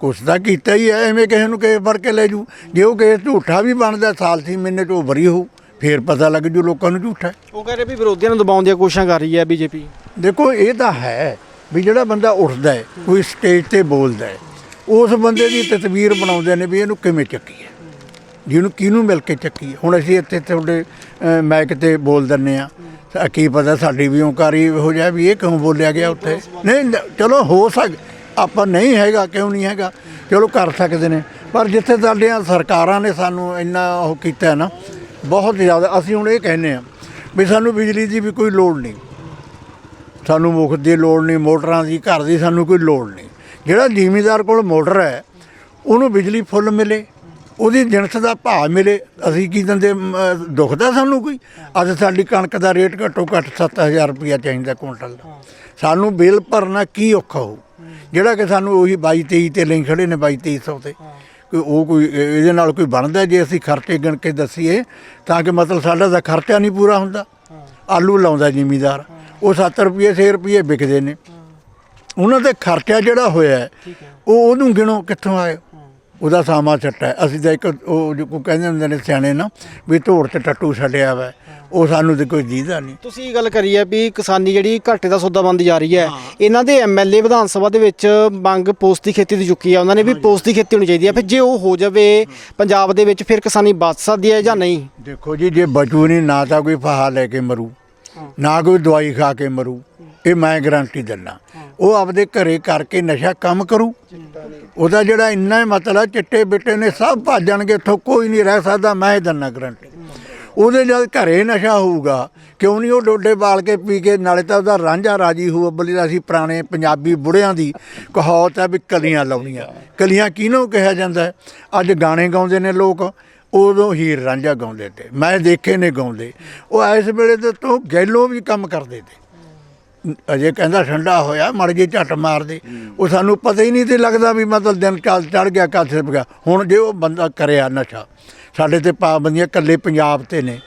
ਕੁਛ ਤਾਂ ਕੀਤਾ ਹੀ ਹੈ ਐਵੇਂ ਕਿਸੇ ਨੂੰ ਕੇਸ ਫੜ ਕੇ ਲੈ ਜੂ ਜੇ ਉਹ ਕੇਸ ਝੂਠਾ ਵੀ ਬਣਦਾ ਸਾਲ ਸੀ ਮਹੀਨੇ ਤੋਂ ਬਰੀ ਹੋਊ ਫੇਰ ਪਤਾ ਲੱਗ ਜੂ ਲੋਕਾਂ ਨੂੰ ਝੂਠਾ। ਹੈ ਉਹ ਕਹਿ ਰਹੇ ਵੀ ਵਿਰੋਧੀਆਂ ਨੂੰ ਦਬਾਉਣ ਦੀਆਂ ਕੋਸ਼ਿਸ਼ਾਂ ਕਰ ਰਹੀ ਹੈ ਬੀਜੇਪੀ। ਦੇਖੋ ਇਹ ਤਾਂ ਹੈ ਵੀ ਜਿਹੜਾ ਬੰਦਾ ਉੱਠਦਾ ਹੈ ਕੋਈ ਸਟੇਜ ਤੇ ਬੋਲਦਾ ਹੈ ਉਸ ਬੰਦੇ ਦੀ ਤਸਵੀਰ ਬਣਾਉਂਦੇ ਨੇ ਵੀ ਇਹਨੂੰ ਕਿਵੇਂ ਚੱਕੀ ਹੈ ਜਿਹਨੂੰ ਕਿਹਨੂੰ ਮਿਲ ਕੇ ਚੱਕੀ ਹੁਣ ਅਸੀਂ ਇੱਥੇ ਤੁਹਾਡੇ ਅਹ, ਤੇ ਬੋਲ ਦਿੰਨੇ ਆ ਕੀ ਪਤਾ ਸਾਡੀ ਵੀ ਓਂਕਾਰੀ ਹੋ ਜਾਏ ਵੀ ਇਹ ਕਿਉਂ ਬੋਲਿਆ ਗਿਆ ਉੱਥੇ। ਨਹੀਂ ਚਲੋ ਹੋ ਸਕ ਆਪਾਂ ਨਹੀਂ ਹੈਗਾ ਕਿਉਂ ਨਹੀਂ ਹੈਗਾ। ਚਲੋ ਕਰ ਸਕਦੇ ਨੇ। ਪਰ ਜਿੱਥੇ ਸਾਡੀਆਂ ਸਰਕਾਰਾਂ ਨੇ ਸਾਨੂੰ ਇੰਨਾ ਉਹ ਕੀਤਾ ਨਾ ਬਹੁਤ ਜ਼ਿਆਦਾ ਅਸੀਂ ਹੁਣ ਇਹ ਕਹਿੰਦੇ ਆ ਵੀ ਸਾਨੂੰ ਬਿਜਲੀ ਦੀ ਵੀ ਕੋਈ ਲੋੜ ਨਹੀਂ। ਸਾਨੂੰ ਮੁੱਖ ਦੀ ਲੋੜ ਨਹੀਂ ਮੋਟਰਾਂ ਦੀ ਘਰ ਦੀ ਸਾਨੂੰ ਕੋਈ ਲੋੜ ਨਹੀਂ। ਜਿਹੜਾ ਜ਼ਿਮੀਦਾਰ ਕੋਲ ਮੋਟਰ ਹੈ ਉਹਨੂੰ ਬਿਜਲੀ ਫੁੱਲ ਮਿਲੇ ਉਹਦੀ ਜਿਣਸ ਦਾ ਭਾਅ ਮਿਲੇ ਅਸੀਂ ਕੀ ਦਿੰਦੇ ਮ, ਦੁਖਦਾ ਸਾਨੂੰ ਕੋਈ? ਅੱਜ ਸਾਡੀ ਕਣਕ ਦਾ ਰੇਟ ਘੱਟੋ ਘੱਟ 7000 ਰੁਪਇਆ ਚਾਹੀਦਾ ਕੁਇੰਟਲ ਦਾ। ਸਾਨੂੰ ਬਿੱਲ ਭਰਨਾ ਕੀ ਔਖਾ ਹੋ ਜਿਹੜਾ ਕਿ ਸਾਨੂੰ ਉਹੀ 22 23 ਤੇ ਲਈ ਖੜੇ ਨੇ 22 2300 ਤੇ। ਕੋਈ ਉਹ ਕੋਈ ਇਹਦੇ ਨਾਲ ਕੋਈ ਬਣਦਾ ਜੇ ਅਸੀਂ ਖਰਚੇ ਗਿਣ ਕੇ ਦੱਸੀਏ ਤਾਂ ਕਿ ਮਤਲਬ ਸਾਡਾ ਤਾਂ ਖਰਚਾ ਨਹੀਂ ਪੂਰਾ ਹੁੰਦਾ। ਆਲੂ ਲਾਉਂਦਾ ਜ਼ਿਮੀਦਾਰ ਉਹ 70 ਰੁਪਏ 6 ਰੁਪਏ ਵਿਕਦੇ ਨੇ। ਉਹਨਾਂ ਤੇ ਖਰਚਾ ਜਿਹੜਾ ਹੋਇਆ ਹੈ, ਉਹ ਉਹਨੂੰ ਗਿਣੋ ਕਿੱਥੋਂ ਆਏ। ਉਹਦਾ ਸਾਮਾ ਛੱਟਾ ਹੈ। ਅਸੀਂ ਤਾਂ ਇੱਕ ਉਹ ਜੋ ਕੋ ਕਹਿੰਦੇ ਹੁੰਦੇ ਨੇ ਸਿਆਣੇ ਨਾ ਵੀ ਧੋੜ ਤੇ ਟੱਟੂ ਛੱਡਿਆ ਵਾ। ਉਹ ਸਾਨੂੰ ਤੇ ਕੋਈ ਦੀਦਾ ਨਹੀਂ। ਤੁਸੀਂ ਇਹ ਗੱਲ ਕਰੀ ਹੈ ਵੀ ਕਿਸਾਨੀ ਜਿਹੜੀ ਘਾਟੇ ਦਾ ਸੌਦਾ ਬੰਦ ਜਾ ਰਹੀ ਹੈ ਇਹਨਾਂ ਦੇ ਐਮਐਲਏ ਵਿਧਾਨ ਸਭਾ ਦੇ ਵਿੱਚ ਮੰਗ ਪੋਸਟ ਦੀ ਖੇਤੀ ਦੀ ਚੁੱਕੀ ਹੈ ਉਹਨਾਂ ਨੇ ਵੀ ਪੋਸਟ ਦੀ ਖੇਤੀ ਹੋਣੀ ਚਾਹੀਦੀ ਹੈ ਫਿਰ ਜੇ ਉਹ ਹੋ ਜਾਵੇ ਪੰਜਾਬ ਦੇ ਵਿੱਚ ਫਿਰ ਕਿਸਾਨੀ ਬਚ ਸਕਦੀ ਹੈ ਜਾਂ ਨਹੀਂ? ਦੇਖੋ ਜੀ ਜੇ ਬਚੂ ਨਹੀਂ ਨਾ ਤਾਂ ਕੋਈ ਫਾਹਾ ਲੈ ਕੇ ਮਰੂ। ਨਾ ਕੋਈ ਦਵਾਈ ਖਾ ਕੇ ਮਰੂ, ਇਹ ਮੈਂ ਗਾਰੰਟੀ ਦਿੰਦਾ। ਉਹ ਆਪਦੇ ਘਰੇ ਕਰਕੇ ਨਸ਼ਾ ਕੰਮ ਕਰੂ। ਉਹਦਾ ਜਿਹੜਾ ਇੰਨਾ ਹੀ ਮਤਲਬ ਚਿੱਟੇ ਬਿੱਟੇ ਨੇ ਸਭ ਭੱਜ ਜਾਣਗੇ, ਇੱਥੋਂ ਕੋਈ ਨਹੀਂ ਰਹਿ ਸਕਦਾ, ਮੈਂ ਇਹ ਦਿੰਦਾ ਗਾਰੰਟੀ ਉਹਦੇ ਜਦ ਘਰੇ ਨਸ਼ਾ ਹੋਊਗਾ, ਕਿਉਂ ਨਹੀਂ ਉਹ ਡੋਡੇ ਬਾਲ ਕੇ ਪੀ ਕੇ, ਨਾਲੇ ਤਾਂ ਉਹਦਾ ਰਾਂਝਾ ਰਾਜੀ ਹੋਊ ਬਲੀ ਦਾ ਅਸੀਂ ਪੁਰਾਣੇ ਪੰਜਾਬੀ ਬੁੜਿਆਂ ਦੀ ਕਹਾਵਤ ਹੈ ਵੀ ਕਲੀਆਂ ਲਾਉਣੀਆਂ। ਕਲੀਆਂ ਕਿਹਨੂੰ ਕਿਹਾ ਜਾਂਦਾ ਅੱਜ ਗਾਣੇ ਗਾਉਂਦੇ ਨੇ ਲੋਕ। ਉਦੋਂ ਹੀਰ ਰਾਂਝਾ ਗਾਉਂਦੇ ਤੇ ਮੈਂ ਦੇਖੇ ਨੇ ਗਾਉਂਦੇ। ਉਹ ਇਸ ਵੇਲੇ ਤੇ ਤੋਂ ਗੈਲੋਂ ਵੀ ਕੰਮ ਕਰਦੇ ਤੇ। ਅਜੇ ਕਹਿੰਦਾ ਠੰਡਾ ਹੋਇਆ ਮੜ ਜੇ ਝੱਟ ਮਾਰਦੇ। ਉਹ ਸਾਨੂੰ ਪਤਾ ਹੀ ਨਹੀਂ ਤੇ ਲੱਗਦਾ ਵੀ ਮਤਲਬ ਦਿਨ ਚੱਲ ਚੜ ਗਿਆ ਕੱਲ ਸਿਰ ਗਿਆ। ਹੁਣ ਜੇ ਉਹ ਬੰਦਾ ਕਰਿਆ ਨਸ਼ਾ ਸਾਡੇ ਤੇ ਪਾਬੰਦੀਆਂ ਇਕੱਲੇ ਪੰਜਾਬ ਤੇ ਨੇ।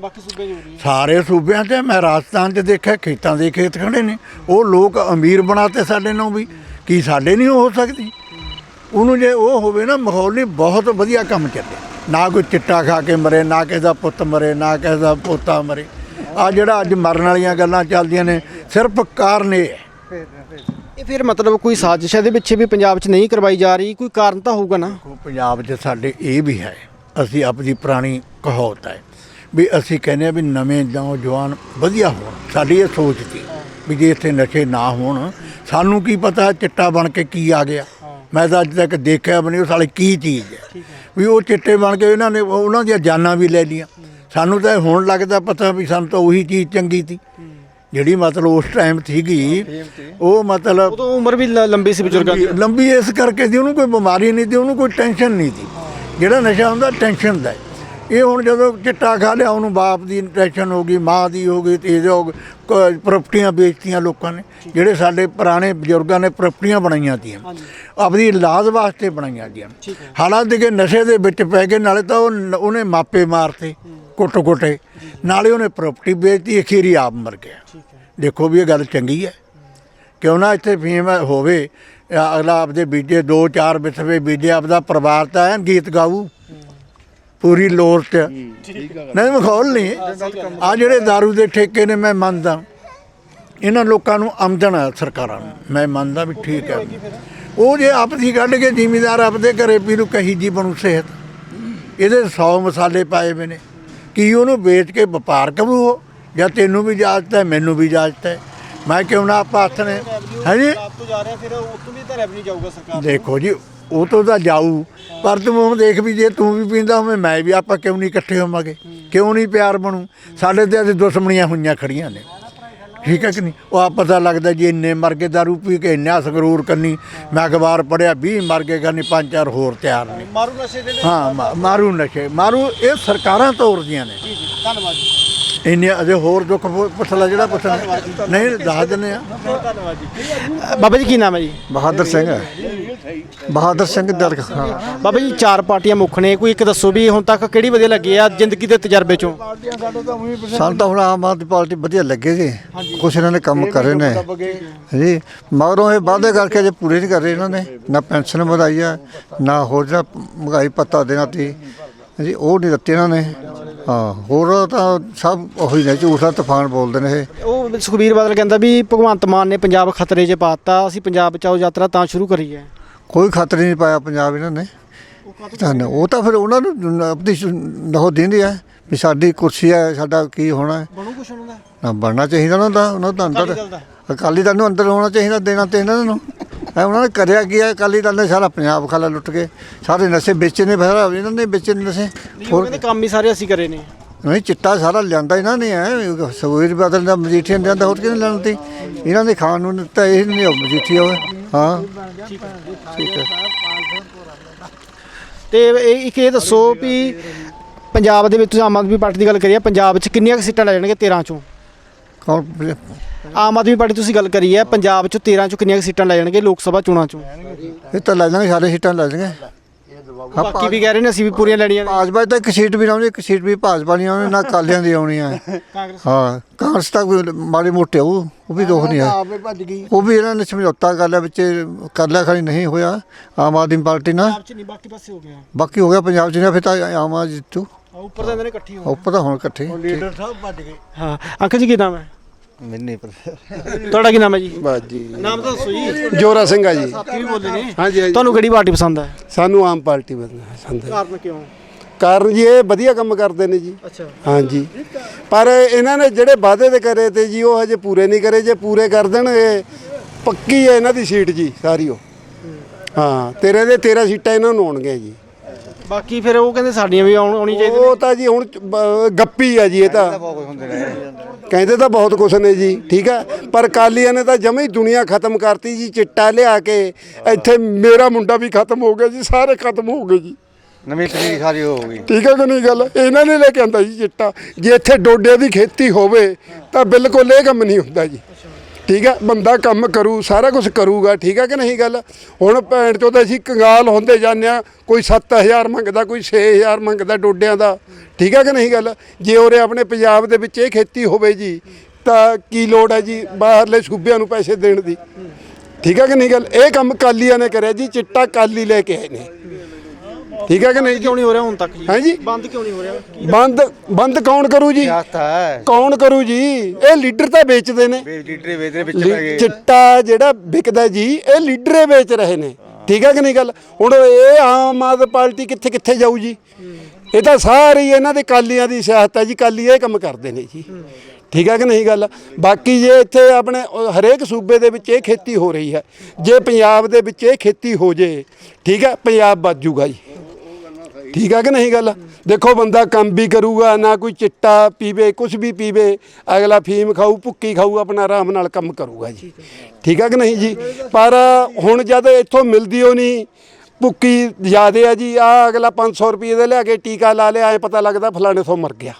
ਬਾਕੀ ਸੂਬੇ ਜੋ ਸਾਰੇ ਸੂਬਿਆਂ ਤੇ ਮੈਂ ਰਾਜਸਥਾਨ 'ਚ ਦੇਖਿਆ ਖੇਤਾਂ ਦੇ ਖੇਤ ਖੜੇ ਨੇ। ਉਹ ਲੋਕ ਅਮੀਰ ਬਣਾਤੇ ਸਾਡੇ ਨੂੰ ਵੀ। ਕੀ ਸਾਡੇ ਨਹੀਂ ਹੋ ਸਕਦੀ? ਉਹਨੂੰ ਜੇ ਉਹ ਹੋਵੇ ਨਾ ਮਾਹੌਲ ਨਹੀਂ ਬਹੁਤ ਵਧੀਆ ਕੰਮ ਚੱਲੇ ਨਾ ਕੋਈ ਚਿੱਟਾ ਖਾ ਕੇ ਮਰੇ ਨਾ ਕਿਸੇ ਦਾ ਪੁੱਤ ਮਰੇ ਨਾ ਕਿਸੇ ਦਾ ਪੋਤਾ ਮਰੇ। ਆ ਜਿਹੜਾ ਅੱਜ ਮਰਨ ਵਾਲੀਆਂ ਗੱਲਾਂ ਚੱਲਦੀਆਂ ਨੇ ਸਿਰਫ ਕਾਰਨ ਇਹ ਹੈ। ਇਹ ਫਿਰ ਮਤਲਬ ਕੋਈ ਸਾਜ਼ਿਸ਼ ਇਹਦੇ ਪਿੱਛੇ ਵੀ ਪੰਜਾਬ 'ਚ ਨਹੀਂ ਕਰਵਾਈ ਜਾ ਰਹੀ? ਕੋਈ ਕਾਰਨ ਤਾਂ ਹੋਊਗਾ ਨਾ? ਪੰਜਾਬ 'ਚ ਸਾਡੇ ਇਹ ਵੀ ਹੈ ਅਸੀਂ ਆਪਣੀ ਪੁਰਾਣੀ ਕਹਾਵਤ ਹੈ ਵੀ ਅਸੀਂ ਕਹਿੰਦੇ ਆ ਵੀ ਨਵੇਂ ਨੌਜਵਾਨ ਵਧੀਆ ਹੋਣ ਸਾਡੀ ਇਹ ਸੋਚ ਸੀ ਵੀ ਜੇ ਇੱਥੇ ਨਸ਼ੇ ਨਾ ਹੋਣ ਸਾਨੂੰ ਕੀ ਪਤਾ ਚਿੱਟਾ ਬਣ ਕੇ ਕੀ ਆ ਗਿਆ। ਮੈਂ ਤਾਂ ਅੱਜ ਤੱਕ ਦੇਖਿਆ ਵੀ ਨਹੀਂ ਉਹ ਸਾਲੇ ਕੀ ਚੀਜ਼ ਹੈ। ਵੀ ਉਹ ਚਿੱਟੇ ਬਣ ਕੇ ਇਹਨਾਂ ਨੇ ਉਹਨਾਂ ਦੀਆਂ ਜਾਨਾਂ ਵੀ ਲੈ ਲਈਆਂ। ਸਾਨੂੰ ਤਾਂ ਹੁਣ ਲੱਗਦਾ ਪਤਾ ਵੀ ਸਾਨੂੰ ਤਾਂ ਉਹੀ ਚੀਜ਼ ਚੰਗੀ ਸੀ। ਜਿਹੜੀ ਮਤਲਬ ਉਸ ਟਾਈਮ ਸੀਗੀ ਉਹ ਮਤਲਬ ਉਦੋਂ ਉਮਰ ਵੀ ਲੰਬੀ ਸੀ ਬਜ਼ੁਰਗਾਂ ਦੀ। ਲੰਬੀ- ਲੰਬੀ ਇਸ ਕਰਕੇ ਸੀ ਉਹਨੂੰ ਕੋਈ ਬਿਮਾਰੀ ਨਹੀਂ ਸੀ ਉਹਨੂੰ ਕੋਈ ਟੈਨਸ਼ਨ ਨਹੀਂ ਸੀ। ਜਿਹੜਾ ਨਸ਼ਾ ਹੁੰਦਾ ਟੈਨਸ਼ਨ ਦਾ ਹੈ। ਇਹ ਹੁਣ ਜਦੋਂ ਚਿੱਟਾ ਖਾ ਲਿਆ ਉਹਨੂੰ ਬਾਪ ਦੀ ਟੈਨਸ਼ਨ ਹੋ ਗਈ ਮਾਂ ਦੀ ਹੋ ਗਈ ਤੇ ਜੋ ਪ੍ਰਾਪਰਟੀਆਂ ਵੇਚਤੀਆਂ ਲੋਕਾਂ ਨੇ ਜਿਹੜੇ ਸਾਡੇ ਪੁਰਾਣੇ ਬਜ਼ੁਰਗਾਂ ਨੇ ਪ੍ਰਾਪਰਟੀਆਂ ਬਣਾਈਆਂ ਤੀਆਂ। ਆਪਣੀ ਇਲਾਜ ਵਾਸਤੇ ਬਣਾਈਆਂ ਗਈਆਂ ਹਾਲਾਂਕਿ ਕਿ ਨਸ਼ੇ ਦੇ ਵਿੱਚ ਪੈ ਕੇ ਨਾਲੇ ਤਾਂ ਉਹ ਉਹਨੇ ਮਾਪੇ ਮਾਰਤੇ ਕੁੱਟ ਕੁੱਟੇ ਨਾਲੇ ਉਹਨੇ ਪ੍ਰਾਪਰਟੀ ਵੇਚਤੀ ਅਖੀਰੀ ਆਪ ਮਰ ਗਿਆ। ਦੇਖੋ ਵੀ ਇਹ ਗੱਲ ਚੰਗੀ ਹੈ। ਕਿਉਂ ਨਾ ਇੱਥੇ ਫੀਮ ਹੋਵੇ ਅਗਲਾ ਆਪਦੇ ਬੀਜੇ ਦੋ ਚਾਰ ਵਿਸਵੇ ਬੀਜੇ ਆਪਦਾ ਪਰਿਵਾਰ ਤਾਂ ਐਨ ਗੀਤ ਗਾਊ। ਪੂਰੀ ਲੋਰ ਚ ਨਹੀਂ ਮਖੌਲ ਨਹੀਂ ਆ ਜਿਹੜੇ दारू ਦੇ ਠੇਕੇ ਨੇ ਮੈਂ ਮੰਨਦਾ। ਇਹਨਾਂ ਲੋਕਾਂ ਨੂੰ ਆਮਦਨ ਹੈ ਸਰਕਾਰਾਂ ਨੂੰ। ਮੈਂ ਮੰਨਦਾ ਵੀ ਠੀਕ ਹੈ ਉਹ ਜੇ ਆਪਦੀ ਕੱਢ ਕੇ ਜ਼ਿਮੀਦਾਰ ਆਪਦੇ ਘਰੇ ਪੀ ਨੂੰ ਕਹੀ ਜੀ ਬਣੂ ਸਿਹਤ। ਇਹਦੇ 100 ਮਸਾਲੇ ਪਾਏ ਹੋਏ ਨੇ। ਕੀ ਉਹਨੂੰ ਵੇਚ ਕੇ ਵਪਾਰ ਕਰੂ ਉਹ ਜਾਂ ਤੈਨੂੰ ਵੀ ਇਜਾਜ਼ਤ ਹੈ ਮੈਨੂੰ ਵੀ ਇਜਾਜ਼ਤ ਹੈ। ਮੈਂ ਕਿਉਂ ਨਾ ਆਪਾਂ ਹੱਥ ਨੇ? ਹੈ ਜੀ? ਆਪ ਤੋਂ ਜਾ ਰਿਹਾ ਫਿਰ ਉਤੋਂ ਵੀ ਤਾਂ ਰੈਵਨਿਊ ਜਾਊਗਾ ਸਰਕਾਰ ਦੇਖੋ ਜੀ ਉਹ ਤੋਂ ਤਾਂ ਜਾਊ। ਪਰ ਤੂੰ ਹੁਣ ਦੇਖ ਵੀ ਜੇ ਤੂੰ ਵੀ ਪੀਂਦਾ ਹੋਵੇਂ ਮੈਂ ਵੀ ਆਪਾਂ ਕਿਉਂ ਨਹੀਂ ਇਕੱਠੇ ਹੋਵਾਂਗੇ? ਕਿਉਂ ਨਹੀਂ ਪਿਆਰ ਬਣੂ? ਸਾਡੇ ਤੇ ਅੱਜ ਦੁਸ਼ਮਣੀਆਂ ਹੋਈਆਂ ਖੜੀਆਂ ਨੇ। ਠੀਕ ਹੈ ਕਿ ਨਹੀਂ? ਉਹ ਆ ਪਤਾ ਲੱਗਦਾ ਜੀ ਇੰਨੇ ਮਰ ਗਏ ਦਾਰੂ ਪੀ ਕੇ ਇੰਨਾ ਸੰਗਰੂਰ ਕਰਨੀ ਮੈਂ ਅਖਬਾਰ ਪੜਿਆ 20 ਮਰ ਗਏ ਕਰਨੀ ਪੰਜ ਚਾਰ ਹੋਰ ਤਿਆਰ ਨੇ। ਮਾਰੂ ਨਸ਼ੇ ਦੇ ਹਾਂ ਮਾ- ਮਾਰੂ ਨਸ਼ੇ। ਮਾਰੂ ਇਹ ਸਰਕਾਰਾਂ ਤੋਰਦੀਆਂ ਨੇ। ਜੀ ਜੀ ਧੰਨਵਾਦ ਜੀ। ਇੰਨੇ ਅਜੇ ਹੋਰ ਦੁੱਖ ਪੁੱਛ ਲੈ ਜਿਹੜਾ ਪੁੱਛਣਾ। ਨਹੀਂ ਦੱਸ ਦਿੰਦੇ ਆ। ਧੰਨਵਾਦ ਜੀ ਬਾਬਾ ਜੀ ਕੀ ਨਾਮ ਹੈ ਜੀ? ਬਹਾਦਰ ਸਿੰਘ ਹੈ। ਬਹਾਦਰ ਸਿੰਘ ਦਰਗ ਬਾਬਾ ਜੀ ਚਾਰ ਪਾਰਟੀਆਂ ਮੁੱਖ ਨੇ। ਕੋਈ ਇੱਕ ਦੱਸੋ ਵੀ ਹੁਣ ਤੱਕ ਕਿਹੜੀ ਵਧੀਆ ਲੱਗੀ ਆ ਜ਼ਿੰਦਗੀ ਦੇ ਤਜਰਬੇ ਚੋਂ? ਸਾਨੂੰ ਤਾਂ ਹੁਣ ਆਮ ਆਦਮੀ ਪਾਰਟੀ ਵਧੀਆ ਲੱਗੇਗੀ ਕੁਛ ਇਹਨਾਂ ਨੇ ਕੰਮ ਕਰੇ ਨੇ। ਜੀ ਮਗਰੋਂ ਇਹ ਵਾਅਦੇ ਕਰਕੇ ਜੇ ਪੂਰੇ ਨਹੀਂ ਕਰ ਰਹੇ ਇਹਨਾਂ ਨੇ। ਨਾ ਪੈਨਸ਼ਨ ਵਧਾਈ ਆ ਨਾ ਹੋਰ ਜਿਹੜਾ ਮਹਿੰਗਾਈ ਪੱਤਾ ਦੇਣਾ ਤੀ ਜੀ ਉਹ ਨਹੀਂ ਦਿੱਤੇ ਇਹਨਾਂ ਨੇ। ਹਾਂ ਹੋਰ ਤਾਂ ਸਭ ਉਹੀ ਨੇ ਝੂਠਾ ਤੂਫਾਨ ਬੋਲਦੇ ਨੇ ਇਹ। ਉਹ ਸੁਖਬੀਰ ਬਾਦਲ ਕਹਿੰਦਾ ਵੀ ਭਗਵੰਤ ਮਾਨ ਨੇ ਪੰਜਾਬ ਖਤਰੇ 'ਚ ਪਾਤਾ ਅਸੀਂ ਪੰਜਾਬ ਬਚਾਓ ਯਾਤਰਾ ਤਾਂ ਸ਼ੁਰੂ ਕਰੀ ਹੈ। ਕੋਈ ਖਤਰੇ ਨਹੀਂ ਪਾਇਆ ਪੰਜਾਬ ਇਹਨਾਂ ਨੇ। ਤਾਂ ਉਹ ਤਾਂ ਫਿਰ ਉਹਨਾਂ ਨੂੰ ਆਪਣੀ ਨਹੋ ਦਿੰਦੇ ਆ ਵੀ ਸਾਡੀ ਕੁਰਸੀ ਹੈ ਸਾਡਾ ਕੀ ਹੋਣਾ ਬਣੂ ਕੁਛ ਉਹਨਾਂ ਦਾ? ਨਾ ਬਣਨਾ ਚਾਹੀਦਾ ਉਹਨਾਂ ਦਾ ਉਹਨਾਂ ਦਾ ਅੰਦਰ। ਅਕਾਲੀ ਦਲ ਨੂੰ ਅੰਦਰ ਹੋਣਾ ਚਾਹੀਦਾ ਦੇਣਾ ਤੇ ਇਹਨਾਂ ਨੂੰ। ਐ ਉਹਨਾਂ ਨੇ ਕਰਿਆ ਕੀ ਹੈ ਅਕਾਲੀ ਦਲ ਨੇ ਸਾਰਾ ਪੰਜਾਬ ਖਾਲਾ ਲੁੱਟ ਕੇ ਸਾਰੇ ਨਸ਼ੇ ਵੇਚੇ ਨੇ ਫਿਰ ਇਹਨਾਂ ਨੇ ਵੇਚੇ ਨੇ ਨਸ਼ੇ। ਹੋਰ ਕਹਿੰਦੇ ਕੰਮ ਹੀ ਸਾਰੇ ਅਸੀਂ ਕਰੇ ਨੇ। ਨਹੀਂ ਚਿੱਟਾ ਸਾਰਾ ਲਿਆਂਦਾ ਇਹਨਾਂ ਨੇ ਐ ਸਵੇਰ ਬਦਲ ਦਾ ਮਜੀਠੀਆਂ ਨੇ ਲਿਆਂਦਾ ਹੋਰ ਕਿਹਨੇ ਲੈਣ ਤੀ ਇਹਨਾਂ ਦੇ ਖਾਣ ਨੂੰ ਤਾਂ ਇਹ ਨਹੀਂ ਮਜੀਠੀ ਹੋਵੇ ਹਾਂ। ਠੀਕ ਹੈ। ਤੇ ਇਹ ਇੱਕ ਇਹ ਦੱਸੋ ਵੀ ਪੰਜਾਬ ਦੇ ਵਿੱਚ ਤੁਸੀਂ ਆਮ ਆਦਮੀ ਪਾਰਟੀ ਦੀ ਗੱਲ ਕਰੀਏ ਪੰਜਾਬ 'ਚ ਕਿੰਨੀਆਂ ਸੀਟਾਂ ਲੈ ਜਾਣਗੇ 13 ਚੋਂ? ਕੌਣ? ਆਮ ਆਦਮੀ ਪਾਰਟੀ ਤੁਸੀਂ ਗੱਲ ਕਰੀ ਹੈ ਪੰਜਾਬ 'ਚ 13 ਚੋਂ ਕਿੰਨੀਆਂ ਕੁ ਸੀਟਾਂ ਲੈ ਜਾਣਗੇ ਲੋਕ ਸਭਾ ਚੋਣਾਂ ਚੋਂ? ਇਹ ਤਾਂ ਲੈ ਜਾਣਗੇ ਸਾਰੇ ਸੀਟਾਂ ਲੈ ਜਾਣਗੇ। ਹਾਂ ਬਾਕੀ ਵੀ ਕਹਿ ਰਹੇ ਨੇ ਅਸੀਂ ਵੀ ਪੂਰੀਆਂ ਲੈਣੀਆਂ ਨੇ। ਭਾਜਪਾ 'ਚ ਤਾਂ ਇੱਕ ਸੀਟ ਵੀ ਨਾ ਆਉਣੀ ਇੱਕ ਸੀਟ ਵੀ ਭਾਜਪਾ ਨਹੀਂ ਆਉਣੀ ਨਾ ਕਾਲਿਆਂ ਦੀ ਆਉਣੀ ਕਾਂਗਰਸ ਹਾਂ ਕਾਂਗਰਸ ਤਾਂ ਕੋਈ ਮਾੜੀ ਮੋਟੇ ਉਹ ਉਹ ਵੀ ਦੁੱਖ ਨਹੀਂ ਹੈ। ਆਪੇ ਭੱਜ ਗਈ। ਉਹ ਵੀ ਇਹਨਾਂ ਨੇ ਸਮਝੌਤਾ ਕਰ ਲਿਆ ਵਿੱਚ ਕਰ ਲਿਆ ਖਾਲੀ ਨਹੀਂ ਹੋਇਆ ਆਮ ਆਦਮੀ ਪਾਰਟੀ ਨਾਲ। ਪੰਜਾਬ 'ਚ ਨਹੀਂ ਬਾਕੀ ਪਾਸੇ ਹੋ ਗਿਆ। ਬਾਕੀ ਹੋ ਗਿਆ ਪੰਜਾਬ ਚ ਨਾ ਫਿਰ ਤਾਂ ਆਮ ਆਦਮੀ ਜਿੱਤੂ। ਉੱਪਰ ਤਾਂ ਇਹਨਾਂ ਨੇ ਇਕੱਠੀ ਹੋ ਉੱਪਰ ਤਾਂ ਹੁਣ ਇਕੱਠੇ ਲੀਡਰ ਸਾਹਿਬ ਭੱਜ ਗਏ। ਹਾਂ ਅੰਕਲ ਜੀ ਕੀ ਨਾਮ ਹੈ? ਮੈਨੂੰ ਨਹੀਂ ਪਤਾ। ਤੁਹਾਡਾ ਕੀ ਨਾਮ ਹੈ ਜੀ? ਬਸ ਜੀ ਨਾਮ ਤਾਂ ਦੱਸੋ ਜੀ। ਜੋਰਾ ਸਿੰਘ ਆ ਜੀ। ਕੀ ਬੋਲੇ ਨੇ। ਹਾਂਜੀ ਹਾਂਜੀ। ਤੁਹਾਨੂੰ ਕਿਹੜੀ ਪਾਰਟੀ ਪਸੰਦ ਹੈ? ਸਾਨੂੰ ਆਮ ਪਾਰਟੀ ਪਸੰਦ ਹੈ ਕਾਰਨ ਕਿਉਂ? ਕਾਰਨ ਜੀ ਇਹ ਵਧੀਆ ਕੰਮ ਕਰਦੇ ਨੇ ਜੀ। ਅੱਛਾ। ਹਾਂਜੀ। ਪਰ ਇਹਨਾਂ ਨੇ ਜਿਹੜੇ ਵਾਅਦੇ ਤੇ ਕਰੇ ਤੇ ਜੀ ਉਹ ਹਜੇ ਪੂਰੇ ਨਹੀਂ ਕਰੇ। ਜੇ ਪੂਰੇ ਕਰ ਦੇਣਗੇ ਪੱਕੀ ਹੈ ਇਹਨਾਂ ਦੀ ਸੀਟ ਜੀ ਸਾਰੀ ਉਹ। ਹਾਂ। ਤੇਰੇ ਦੇ 13 ਸੀਟਾਂ ਇਹਨਾਂ ਨੂੰ ਆਉਣਗੀਆਂ ਜੀ। ਬਾਕੀ ਫਿਰ ਉਹ ਕਹਿੰਦੇ ਸਾਡੀਆਂ ਵੀ ਆਉਣ- ਆਉਣੀ ਚਾਹੀਦੀ ਉਹ ਤਾਂ ਜੀ ਹੁਣ ਚ- ਬ- ਗੱਪੀ ਆ ਜੀ ਇਹ ਤਾਂ। ਕਹਿੰਦੇ ਤਾਂ ਬਹੁਤ ਕੁਛ ਨੇ ਜੀ ਠੀਕ ਹੈ ਪਰ ਕਾਲੀਆਂ ਨੇ ਤਾਂ ਜਮੇ ਹੀ ਦੁਨੀਆ ਖਤਮ ਕਰਤੀ ਜੀ ਚਿੱਟਾ ਲਿਆ ਕੇ। ਇੱਥੇ ਮੇਰਾ ਮੁੰਡਾ ਵੀ ਖਤਮ ਹੋ ਗਿਆ ਜੀ ਸਾਰੇ ਖਤਮ ਹੋ ਗਏ ਜੀ। ਨਵੀਂ ਤਰੀਕ ਸਾਰੀ ਹੋ ਗਈ। ਠੀਕ ਹੈ ਕਿ ਨਹੀਂ ਗੱਲ? ਇਹਨਾਂ ਨੇ ਲੈ ਕੇ ਆਂਦਾ ਜੀ ਚਿੱਟਾ। ਜੇ ਇੱਥੇ ਡੋਡੇ ਦੀ ਖੇਤੀ ਹੋਵੇ ਤਾਂ ਬਿਲਕੁਲ ਇਹ ਕੰਮ ਨਹੀਂ ਹੁੰਦਾ ਜੀ। ਠੀਕ ਹੈ ਬੰਦਾ ਕੰਮ ਕਰੂ, ਸਾਰਾ ਕੁਝ ਕਰੂਗਾ, ਠੀਕ ਹੈ ਕਿ ਨਹੀਂ ਗੱਲ? ਹੁਣ ਭੈਣ ਚੋਂ ਤਾਂ ਅਸੀਂ ਕੰਗਾਲ ਹੁੰਦੇ ਜਾਂਦੇ ਆ, ਕੋਈ 7000 ਮੰਗਦਾ, ਕੋਈ 6000 ਮੰਗਦਾ ਡੋਡਿਆਂ ਦਾ, ਠੀਕ ਹੈ ਕਿ ਨਹੀਂ ਗੱਲ? ਜੇ ਉਰੇ ਆਪਣੇ ਪੰਜਾਬ ਦੇ ਵਿੱਚ ਇਹ ਖੇਤੀ ਹੋਵੇ ਜੀ, ਤਾਂ ਕੀ ਲੋੜ ਹੈ ਜੀ ਬਾਹਰਲੇ ਸੂਬਿਆਂ ਨੂੰ ਪੈਸੇ ਦੇਣ ਦੀ? ਠੀਕ ਹੈ ਕਿ ਨਹੀਂ ਗੱਲ? ਇਹ ਕੰਮ ਕਾਲੀਆਂ ਨੇ ਕਰਿਆ ਜੀ, ਚਿੱਟਾ ਕਾਲੀ ਲੈ ਕੇ ਆਏ ਨੇ। ਠੀਕ ਹੈ ਕਿ ਨਹੀਂ ਕਿਉਂ ਨਹੀਂ ਹੋ ਰਿਹਾ ਹੁਣ ਤੱਕ ਜੀ? ਹੈ ਜੀ? ਬੰਦ ਕਿਉਂ ਨਹੀਂ ਹੋ ਰਿਹਾ? ਬੰਦ ਬੰਦ ਕੌਣ ਕਰੂ ਜੀ? ਕੌਣ ਕਰੂ ਜੀ? ਇਹ ਲੀਡਰ ਤਾਂ ਵੇਚਦੇ ਨੇ। ਲੀਡਰ ਵੇਚਦੇ ਲੀ- ਚਿੱਟਾ ਜਿਹੜਾ ਵਿਕਦਾ ਜੀ ਇਹ ਲੀਡਰੇ ਵੇਚ ਰਹੇ ਨੇ। ਠੀਕ ਹੈ ਕਿ ਨਹੀਂ ਗੱਲ? ਹੁਣ ਇਹ ਆਮ ਆਦਮੀ ਪਾਰਟੀ ਕਿੱਥੇ ਕਿੱਥੇ ਜਾਊ ਜੀ? ਇਹ ਤਾਂ ਸਾਰੀ ਇਹਨਾਂ ਦੇ ਕਾਲੀਆਂ ਦੀ ਸਿਆਸਤ ਹੈ ਜੀ ਕਾਲੀ ਇਹ ਕੰਮ ਕਰਦੇ ਨੇ ਜੀ। ਠੀਕ ਹੈ ਕਿ ਨਹੀਂ ਗੱਲ? ਬਾਕੀ ਜੇ ਇੱਥੇ ਆਪਣੇ ਹਰੇਕ ਸੂਬੇ ਦੇ ਵਿੱਚ ਇਹ ਖੇਤੀ ਹੋ ਰਹੀ ਹੈ ਜੇ ਪੰਜਾਬ ਦੇ ਵਿੱਚ ਇਹ ਖੇਤੀ ਹੋ ਜੇ ਠੀਕ ਹੈ ਪੰਜਾਬ ਬਾਜੂਗਾ ਜੀ। ਠੀਕ ਆ ਕਿ ਨਹੀਂ ਗੱਲ? ਦੇਖੋ ਬੰਦਾ ਕੰਮ ਵੀ ਕਰੂਗਾ, ਨਾ ਕੋਈ ਚਿੱਟਾ ਪੀਵੇ ਕੁਝ ਵੀ ਪੀਵੇ, ਅਗਲਾ ਫੀਮ ਖਾਊ, ਭੁੱਕੀ ਖਾਊ, ਆਪਣਾ ਆਰਾਮ ਨਾਲ ਕੰਮ ਕਰੂਗਾ ਜੀ। ਠੀਕ ਹੈ ਕਿ ਨਹੀਂ ਜੀ? ਪਰ ਹੁਣ ਜਦ ਇੱਥੋਂ ਮਿਲਦੀ ਉਹ ਨਹੀਂ ਭੁੱਕੀ ਜ਼ਿਆਦੇ ਆ ਜੀ ਆ ਅਗਲਾ 500 ਰੁਪਏ ਦੇ ਲਿਆ ਕੇ ਟੀਕਾ ਲਾ ਲਿਆ, ਐ ਪਤਾ ਲੱਗਦਾ ਫਲਾਣੇ ਤੋਂ ਮਰ ਗਿਆ।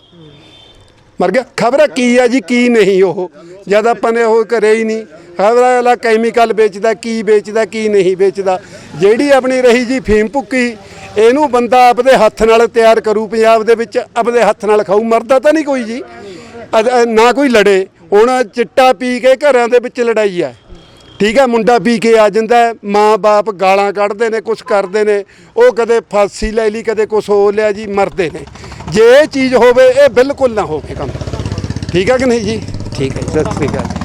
ਮਰ ਗਿਆ। ਖਬਰ ਕੀ ਆ ਜੀ, ਕੀ ਨਹੀਂ ਉਹ? ਜਦ ਆਪਾਂ ਨੇ ਉਹ ਕਰੇ ਹੀ ਨਹੀਂ। ਖਬਰ ਵਾਲਾ ਕੈਮੀਕਲ ਵੇਚਦਾ, ਕੀ ਵੇਚਦਾ, ਕੀ ਨਹੀਂ ਵੇਚਦਾ। ਜਿਹੜੀ ਆਪਣੀ ਰਹੀ ਜੀ ਫੀਮ ਭੁੱਕੀ, ਇਹਨੂੰ ਬੰਦਾ ਆਪਦੇ ਹੱਥ ਨਾਲ ਤਿਆਰ ਕਰੂ, ਪੰਜਾਬ ਦੇ ਵਿੱਚ ਆਪਦੇ ਹੱਥ ਨਾਲ ਖਾਊ। ਮਰਦਾ ਤਾਂ ਨਹੀਂ ਕੋਈ ਜੀ। ਨਾ ਕੋਈ ਲੜੇ। ਹੁਣ ਚਿੱਟਾ ਪੀ ਕੇ ਘਰਾਂ ਦੇ ਵਿੱਚ ਲੜਾਈ ਹੈ ਠੀਕ ਹੈ ਮੁੰਡਾ ਪੀ ਕੇ ਆ ਜਾਂਦਾ ਮਾਂ-ਬਾਪ ਗਾਲਾਂ ਕੱਢਦੇ ਨੇ, ਕੁਛ ਕਰਦੇ ਨੇ। ਉਹ ਕਦੇ ਫਾਂਸੀ ਲੈ ਲਈ, ਕਦੇ ਕੁਛ ਹੋ ਲਿਆ ਜੀ, ਮਰਦੇ ਨੇ। ਜੇ ਇਹ ਚੀਜ਼ ਹੋਵੇ ਇਹ ਬਿਲਕੁਲ ਨਾ ਹੋਵੇ ਕੰਮ ਠੀਕ ਹੈ ਕਿ ਨਹੀਂ ਜੀ ਠੀਕ ਹੈ ਜੀ, ਸਤਿ ਸ੍ਰੀ ਅਕਾਲ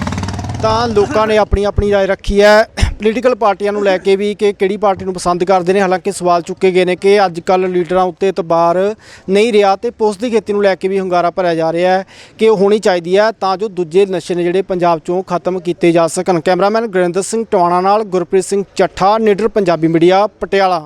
ਤਾਂ ਲੋਕਾਂ ਨੇ ਆਪਣੀ ਆਪਣੀ رائے ਰੱਖੀ ਹੈ ਪੋਲੀਟੀਕਲ ਪਾਰਟੀਆਂ ਨੂੰ ਲੈ ਕੇ ਵੀ ਕਿ ਕਿਹੜੀ ਪਾਰਟੀ ਨੂੰ ਪਸੰਦ ਕਰਦੇ ਨੇ ਹਾਲਾਂਕਿ ਸਵਾਲ ਚੁੱਕੇ ਗਏ ਨੇ ਕਿ ਅੱਜ ਕੱਲ ਲੀਡਰਾਂ ਉੱਤੇ ਇਤਬਾਰ ਨਹੀਂ ਰਿਹਾ ਤੇ ਪੁਲਿਸ ਦੀ ਖੇਤੀ ਨੂੰ ਲੈ ਕੇ ਵੀ ਹੰਗਾਰਾ ਭਰਿਆ ਜਾ ਰਿਹਾ ਹੈ ਕਿ ਉਹ ਹੋਣੀ ਚਾਹੀਦੀ ਹੈ ਤਾਂ ਜੋ ਦੂਜੇ ਨਸ਼ੇ ਨੇ ਜਿਹੜੇ ਪੰਜਾਬ ਚੋਂ ਖਤਮ ਕੀਤੇ ਜਾ ਸਕਣ ਕੈਮਰਾਮੈਨ ਗੁਰਿੰਦਰ ਸਿੰਘ ਟਵਾਣਾ ਨਾਲ ਗੁਰਪ੍ਰੀਤ ਸਿੰਘ ਚੱਠਾ ਨੀਡਰ ਪੰਜਾਬੀ ਮੀਡੀਆ ਪਟਿਆਲਾ